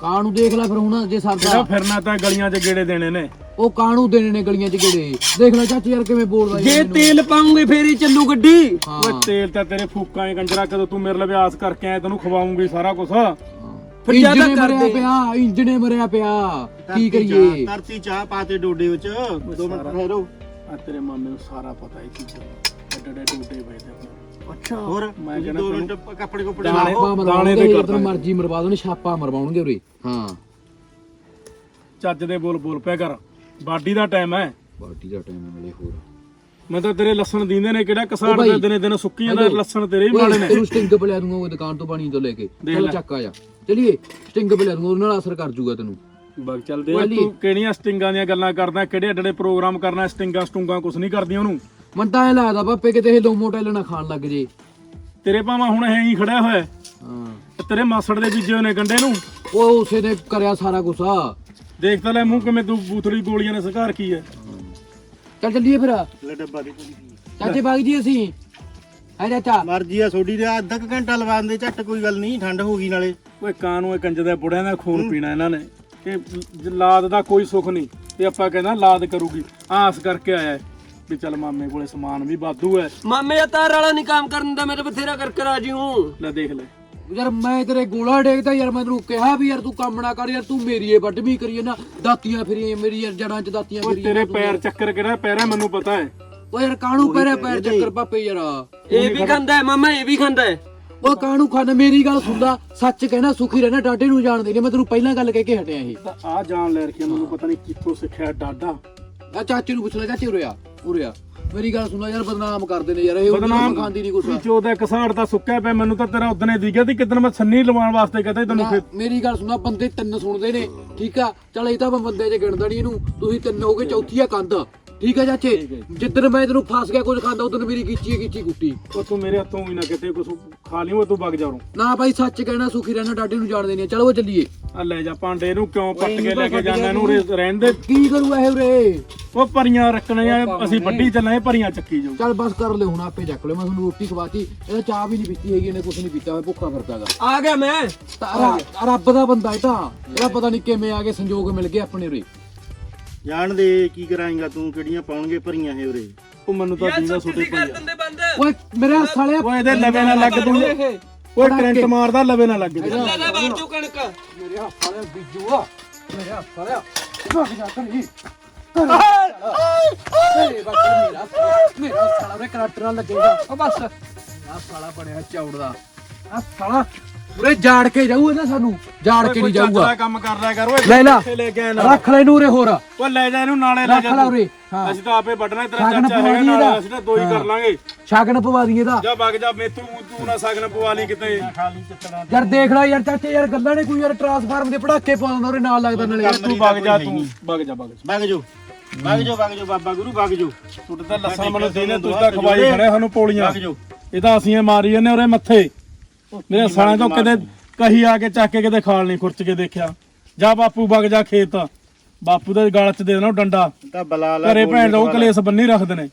ਕਾਹਨੂੰ ਦੇਖ ਲੈ ਫਿਰ ਹੁਣ ਜੇ ਜਿਹੜਾ ਸਰਦਾ ਫਿਰਨਾ ਤਾਂ ਗਲੀਆਂ 'ਚ ਗੇੜੇ ਦੇਣੇ ਨੇ। ਉਹ ਕਾਹਨੂੰ ਦੇਣੇ ਨੇ ਗਲੀਆਂ 'ਚ ਗੇੜੇ? ਦੇਖ ਲੈ ਚਾਚੀ ਯਾਰ ਕਿਵੇਂ ਬੋਲਦਾ ਜੇ। ਤੇਲ ਪਾਉਂਗੇ ਫੇਰ ਹੀ ਚੱਲੂ ਗੱਡੀ। ਓਏ ਤੇਲ ਤਾਂ ਤੇਰੇ ਫੂਕਾਂ ਏ ਕੰਜਰਾ ਕਦੋਂ ਤੂੰ ਮੇਰੇ ਲਈ ਆਸ ਕਰਕੇ ਆਇਆ ਤੈਨੂੰ ਖਵਾਉਂਗੀ ਸਾਰਾ ਕੁਝ ਫਿਰ ਜ਼ਿਆਦਾ ਇੰਜਣੇ ਮਰਿਆ ਕਰਦੇ। ਪਿਆ ਇੰਜਣੇ ਮਰਿਆ ਪਿਆ। ਕੀ ਕਰੀਏ? ਚਾਹ- ਧਰਤੀ ਚਾਹ ਪਾਤੇ ਡੋਡੇ ਵਿੱਚ। ਦੋ ਮਿੰਟ ਠਹਿਰੋ। ਆ ਤੇਰੇ ਮਾਮੇ ਨੂੰ ਸਾਰਾ ਪਤਾ ਇਹ ਚੀਜ਼ਾਂ ਦਾ ਐਡੇ ਟੂਟੇ ਪਏ ਤੇ ਅੱਛਾ। ਹੋਰ? ਮੈਂ ਕਹਿੰਦਾ ਦੋ ਮਿੰਟ ਕੱਪੜੇ ਕੁਪੜੇ ਦਾਣੇ- ਲਾਓ। ਛਾਪਾ ਦਾਣੇ ਮਰਵਾਉਣਗੇ ਤੇ ਯਾਰ ਕਰ ਤੈਨੂੰ ਦਾਂਗੇ। ਮਰਜ਼ੀ ਮਰਵਾ ਦੇਣ ਛਾਪਾ ਮਰਵਾਉਣਗੇ ਉਰੇ। ਹਾਂ। ਚੱਜ ਦੇ ਬੋਲ ਬੋਲ ਪਿਆ ਕਰ। ਬਾਡੀ ਦਾ ਟਾਈਮ ਹੈ। ਪਾਰਟੀ ਦਾ ਟਾਈਮ ਮਿਲੇ ਹੋਰ। ਮੈਂ ਤਾਂ ਤੇਰੇ ਲੱਸਣ ਦੀਂਦੇ ਨੇ ਕਿਹੜਾ ਕਸਾੜ ਬਾਈ। ਦੇ ਦਿਨੇ ਦਿਨ ਸੁੱਕੀ ਜਾਂਦਾ ਹੈਲੋ। ਲੱਸਣ ਤੇਰੇ ਹੀ ਓਏ, ਮਾੜੇ ਨੇ। ਤੈਨੂੰ ਸਟਿੰਗ ਪਿਲਾ ਦੂੰਗਾ ਉਹ ਦੁਕਾਨ ਤੋਂ ਪਾਣੀ ਤੋਂ ਲੈ ਕੇ। ਦੇਖ ਚਲੋ ਲੈ। ਚੱਕ ਆ ਜਾ। ਚਲਿਏ ਸਟਿੰਗ ਪਿਲਾ ਦੂੰਗਾ ਉਹਦੇ ਨਾਲ ਅਸਰ ਕਰ ਜੂਗਾ ਤੈਨੂੰ। ਬਗ ਚੱਲਦੇ ਆ ਵਾਲੀ। ਤੂੰ ਕਿਹੜੀਆਂ ਸਟਿੰਗਾਂ ਦੀਆਂ ਗੱਲਾਂ ਕਰਦਾ ਕਿਹੜੇ ਅੱਡੇ ਪ੍ਰੋਗਰਾਮ ਕਰਨਾ ਸਟਿੰਗਾਂ ਸਟੁੰਗਾਂ ਕੁਝ ਨਹੀਂ ਕਰਦੀਆਂ ਉਹਨੂੰ। ਮਨ ਤਾਂ ਐ ਲੱਗਦਾ ਪਾਪੇ ਕਿਤੇ ਇਹ ਲੋਮੋ ਟੈਲ ਨਾ ਖਾਣ ਲੱਗ ਜੇ। ਤੇਰੇ ਭਾਵੇਂ ਹੁਣ ਇਹ ਹੀ ਖੜਿਆ ਹੋਇਆ। ਹੈ। ਤੇਰੇ ਮਾਸੜ ਦੇ ਹੋਏ ਨੇ ਗੰਡੇ ਨੂੰ। ਉਹ ਉਸੇ ਨੇ ਕਰਿਆ ਸਾਰਾ ਆ। ਦੇਖ ਤਾਂ ਲੈ ਮੂੰਹ ਕਿਵੇਂ ਤੂੰ ਬੂਥੜੀ ਗੋਲੀਆਂ ਨੇ ਸਕਾਰ ਕੀ ਹੈ ਚੱਲ ਚੱਲੀਏ ਫਿਰ। ਲੈ ਡੱਬਾ ਦੇ ਚਾਚੇ ਬਾਗ ਜੀ ਅਸੀਂ। ਹੈ ਚਾਚਾ। ਮਰਜ਼ੀ ਆ ਛੋਡੀ ਦੇ ਅੱਧਾ ਕੁ ਘੰਟਾ ਲਵਾ ਦਿੰਦੇ ਝੱਟ ਕੋਈ ਗੱਲ ਨਹੀਂ ਠੰਡ ਹੋ ਗਈ ਨਾਲੇ। ਓਏ ਕਾਂ ਨੂੰ ਇਹ ਕੰਜ ਦੇ ਬੁੜਿਆਂ ਦਾ ਖੂਨ ਪੀਣਾ ਇਹਨਾਂ ਨੇ। ਕਿ ਲਾਦ ਦਾ ਕੋਈ ਸੁੱਖ ਨਹੀਂ ਤੇ ਆਪਾਂ ਕਹਿੰਦਾ ਲਾਦ ਕਰੂਗੀ। ਆਸ ਕਰਕੇ ਆਇਆ। ਹੈ ਵੀ ਚੱਲ ਮਾਮੇ ਕੋਲੇ ਸਮਾਨ ਵੀ ਵਾਧੂ ਹੈ। ਮਾਮੇ ਦਾ ਤਾਰ ਵਾਲਾ ਨਹੀਂ ਕੰਮ ਕਰਨ ਦਾ ਮੈਂ ਤਾਂ ਬਥੇਰਾ ਕਰਕੇ ਰਾਜੀ ਹੂੰ। ਲੈ ਦੇਖ ਲੈ। ਯਾਰ ਮੈਂ ਤੇਰੇ ਗੋਲਾ ਡੇਗਦਾ ਯਾਰ ਮੈਂ ਤੈਨੂੰ ਕਿਹਾ ਵੀ ਯਾਰ ਤੂੰ ਕੰਮ ਨਾ ਕਰ ਯਾਰ ਤੂੰ ਮੇਰੀ ਏ ਕਰੀਏ ਨਾ ਦਾਤੀਆਂ ਫਿਰੀਏ ਮੇਰੀ ਯਾਰ ਜੜਾਂ 'ਚ ਦਾਤੀਆਂ ਓਏ ਫਿਰੀਏ ਤੇਰੇ ਪੈਰ ਚੱਕਰ ਕਿਹੜਾ ਪੈਰਾ ਮੈਨੂੰ ਪਤਾ ਹੈ। ਓ ਯਾਰ ਕਾਹਨੂੰ ਪੈਰੇ ਪੈਰ ਚੱਕਰ ਪਾਪੇ ਯਾਰ? ਇਹ ਵੀ ਖਾਂਦਾ ਹੈ ਮਾਮਾ ਇਹ ਵੀ ਖਾਂਦਾ ਹੈ। ਉਹ ਕਾਹਨੂੰ ਖਾਣਾ ਮੇਰੀ ਗੱਲ ਸੁਣਦਾ ਸੱਚ ਕਹਿਣਾ ਸੁਖੀ ਰਹਿਣਾ ਡਾਡੇ ਨੂੰ ਜਾਣਦੇ ਨੇ ਮੈਂ ਤੈਨੂੰ ਪਹਿਲਾਂ ਗੱਲ ਕਹਿ ਕੇ ਹਟਿਆ ਇਹ। ਆ ਜਾਣ ਲੈ ਰਖਿਆ ਮੈਨੂੰ ਪਤਾ ਨਹੀਂ ਕਿੱਥੋਂ ਸਿੱਖਿਆ ਡਾਡਾ ਆ ਚਾਚੇ ਨੂੰ ਪੁੱਛ ਲੈ ਚਾਚੇ ਉਰੇ ਆ ਉਰੇ ਆ। ਮੇਰੀ ਗੱਲ ਸੁਣੋ ਯਾਰ ਬਦਨਾਮ ਕਰਦੇ ਨੇ ਯਾਰ ਇਹ ਬਦਨਾਮ ਖਾਂਦੀ ਨਹੀਂ ਕੁਛ। ਚੋਦਾ ਇੱਕ ਸਾੜ ਤਾਂ ਸੁੱਕਿਆ ਪਿਆ ਮੈਨੂੰ ਤਾਂ ਤੇਰਾ ਉਦਨੇ ਦਿਖਿਆ ਸੀ ਕਿਦਨ ਮੈਂ ਸੰਨੀ ਲਵਾਉਣ ਵਾਸਤੇ ਕਹਤਾ ਤੈਨੂੰ ਨਾ, ਫਿਰ। ਮੇਰੀ ਗੱਲ ਸੁਣੋ ਬੰਦੇ ਤਿੰਨ ਸੁਣਦੇ ਨੇ ਠੀਕ ਆ? ਚਲ ਇਹ ਤਾਂ ਮੈਂ ਬੰਦੇ 'ਚ ਗਿਣਦਾ ਨਹੀਂ ਇਹਨੂੰ ਤੁਸੀਂ ਤਿੰਨ ਹੋ ਗਏ ਚੌਥੀ ਆ ਕੰਧ। ਠੀਕ ਆ ਚਾਚੇ? ਜਿੱਦਣ ਮੈਂ ਤੈਨੂੰ ਫਸ ਗਿਆ ਕੁਝ ਖਾਂਦਾ ਉਦੋਂ ਮੇਰੀ ਕੀਚੀ ਕੀਚੀ ਕੁੱਟੀ। ਉਹ ਤੂੰ ਮੇਰੇ ਹੱਥੋਂ ਵੀ ਨਾ ਕਿਤੇ ਕੁਛ ਖਾ ਲਈ ਉਹ ਤੂੰ ਵਗ ਜਾ ਉਰੋਂ। ਨਾ ਭਾਈ ਸੱਚ ਕਹਿਣਾ ਸੁਖੀ ਰਹਿਣਾ ਡਾਡੇ ਨੂੰ ਜਾਣਦੇ ਨਹੀਂ ਚਲੋ ਚੱਲੀਏ। ਆ ਲੈ ਜਾ ਭਾਂਡੇ ਇਹਨੂੰ ਕਿਉਂ ਪੱਟ ਕੇ ਲੈ ਕੇ ਜਾਣਾ ਇਹਨੂੰ ਰਹਿਣ ਦੇ। ਕੀ ਕਰੂ ਇਹ ਉਰੇ? ਉਹ ਪਰੀਆਂ ਰੱਖਣੇ ਆ ਅਸੀਂ ਵੱਡੀ ਚੱਲਾਂਗੇ ਪਰੀਆਂ ਚੱਕੀ ਜਾਊ। ਚੱਲ ਬਸ ਕਰ ਲਿਓ ਹੁਣ ਆਪੇ ਚੱਕ ਲਿਓ ਮੈਂ ਤੁਹਾਨੂੰ ਰੋਟੀ ਖਵਾਤੀ ਇਹਦਾ ਚਾਹ ਵੀ ਨਹੀਂ ਪੀਤੀ ਹੈਗੀ ਇਹਨੇ ਕੁਝ ਨਹੀਂ ਪੀਤਾ ਹੋਇਆ ਭੁੱਖਾ ਫਿਰਦਾਗਾ ਆ ਗਿਆ ਮੈਂ। ਰੱਬ ਦਾ ਬੰਦਾ ਇਹ ਤਾਂ ਇਹਦਾ ਪਤਾ ਨਹੀਂ ਕਿਵੇਂ ਆ ਕੇ ਸੰਜੋਗ ਮਿਲ ਗਏ ਆਪਣੇ ਉਰੇ। ਜਾਣ ਦੇ ਕੀ ਕਰਾਏਗਾ ਤੂੰ ਕਿਹੜੀਆਂ ਪਾਉਣਗੇ ਭਰੀਆਂ ਇਹ ਉਰੇ? ਉਹ ਮੈਨੂੰ ਤਾਂ ਦੀਦਾ ਛੋਟੇ ਕਰ ਦਿੰਦੇ ਬੰਦ। ਓਏ ਮੇਰੇ ਸਾਲਿਆ ਓਏ ਇਹਦੇ ਲਵੇ ਨਾ ਲੱਗ ਤੂੰ। ਓਏ ਕਰੰਟ ਮਾਰਦਾ ਲਵੇ ਨਾ ਲੱਗ ਤੂੰ। ਕਣਕ। ਮੇਰੇ ਹੱਥ ਵਾਲਿਆ ਬੀਜੂ ਆ। ਮੇਰੇ ਹੱਥ ਵਾਲਿਆ। ਭਾਗ ਜਾ ਕਰੀ ਏ ਬਸ ਮੇਰਾ ਮੇਰਾ ਸਾਲਾ ਦੇ ਕਰੈਕਟਰ ਨਾਲ ਲੱਗੇਗਾ। ਉਹ ਬਸ ਆ ਸਾਲਾ ਬਣਿਆ ਚੌੜਦਾ ਆ ਸਾਲਾ ਉਰੇ ਜਾੜ ਕੇ ਜਾਊ ਇਹਦਾ ਸਾਨੂੰ। ਜਾੜ ਕੇ ਨਹੀਂ ਜਾਊਗਾ। ਕੰਮ ਕਰ ਲਿਆ ਕਰ ਓਏ ਲੈ ਲਾ। ਕਿੱਥੇ ਲੈ ਕੇ ਆਇਆ ਨਾਲ? ਰੱਖ ਲੈ ਇਹਨੂੰ ਉਰੇ ਹੋਰ। ਓ ਲੈ ਜਾ ਇਹਨੂੰ ਨਾਲੇ ਲੈ ਰੱਖ ਜਾ ਲੈ ਤੂੰ। ਉਰੇ। ਹਾਂ। ਅਸੀਂ ਤਾਂ ਆਪੇ ਵੱਢਣਾ ਤੇਰਾ ਸ਼ਗਨ ਚਾਚਾ ਪਵਾ ਹੈਗਾ ਦਈਏ ਨਾਲ ਇਹਦਾ। ਅਸੀਂ ਤਾਂ ਦੋ ਹੀ ਕਰ ਲਾਂਗੇ। ਸ਼ਗਨ ਪਵਾ ਦਾ ਜਾ ਵਗ ਜਾ ਮੇਤੂ ਤੂੰ ਨਾ ਸਗਨ ਪਵਾ ਲਈ ਕਿਤੇ। ਯਾਰ ਦੇਖ ਲੈ ਯਾਰ ਚਾਚੇ ਯਾਰ ਗੱਲਾਂ ਨੇ ਕੋਈ ਯਾਰ ਟਰਾਂਸਫਾਰਮ ਦੇ ਪੜਾਕੇ ਪਾਉਂਦਾ ਉਹਦੇ ਨਾਲ ਲੱਗਦਾ ਨਾਲੇ। ਤੂੰ ਵਗ ਜਾ ਤੂੰ ਵਗ ਜਾ ਵਗ ਜਾ। ਵਗ ਜੋ ਵਗ ਜੋ ਵਗ ਜੋ ਬਾਬਾ ਗੁਰੂ ਵਗ ਜੋ ਤੂੰ ਤਾਂ ਲੱਸਾਂ ਮੈਨੂੰ ਦੇਨੇ ਤੁਸੀਂ ਤਾਂ ਖਵਾਈ ਖੜੇ ਸਾਨੂੰ ਪੋਲੀਆਂ ਵਗ ਜੋ ਇਹ ਤਾਂ ਅਸੀਂ ਇਹ ਮਾਰੀ ਜਾਂਦੇ ਉਰੇ ਮੱਥੇ। ਮੇਰੇ ਸਾਲਾਂ ਤੋਂ ਕਦੇ ਕਹੀ ਆ ਕੇ ਚੱਕ ਕੇ ਕਿਤੇ ਖਾਲ ਨਹੀਂ ਖੁਰਚ ਕੇ ਦੇਖਿਆ। ਜਾ ਬਾਪੂ ਵਗ ਜਾ ਖੇਤ। ਬਾਪੂ ਦੇ ਗਲ 'ਚ ਦੇ ਦੇਣਾ ਉਹ ਡੰਡਾ। ਤਾਂ ਬਲਾ ਲਾ ਘਰੇ ਭੈਣ ਦਾ ਉਹ ਕਲੇਸ਼ ਬੰਨੀ ਰੱਖਦੇ ਨੇ।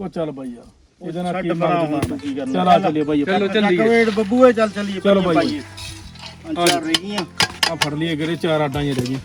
ਉਹ ਚੱਲ ਬਾਈ ਯਾਰ ਇਹਦੇ ਨਾਲ ਕੀ ਹੁਣ ਕੀ ਕਰਨਾ ਚੱਲ ਆ ਚੱਲੀਏ ਬਾਈ ਚਲੋ ਚੱਲੀਏ। ਵੇਟ ਬੱਬੂਏ ਚੱਲ ਚੱਲੀਏ ਚਲੋ ਬਾਈ। ਪਾਈਏ। ਚਾਰ ਰਹਿ ਗਈਆਂ। ਆ ਫੜ ਲਈਏ ਗਰੇ ਚਾਰ ਆਡਾਂ ਹੀ ਰਹਿ ਗਈਆਂ।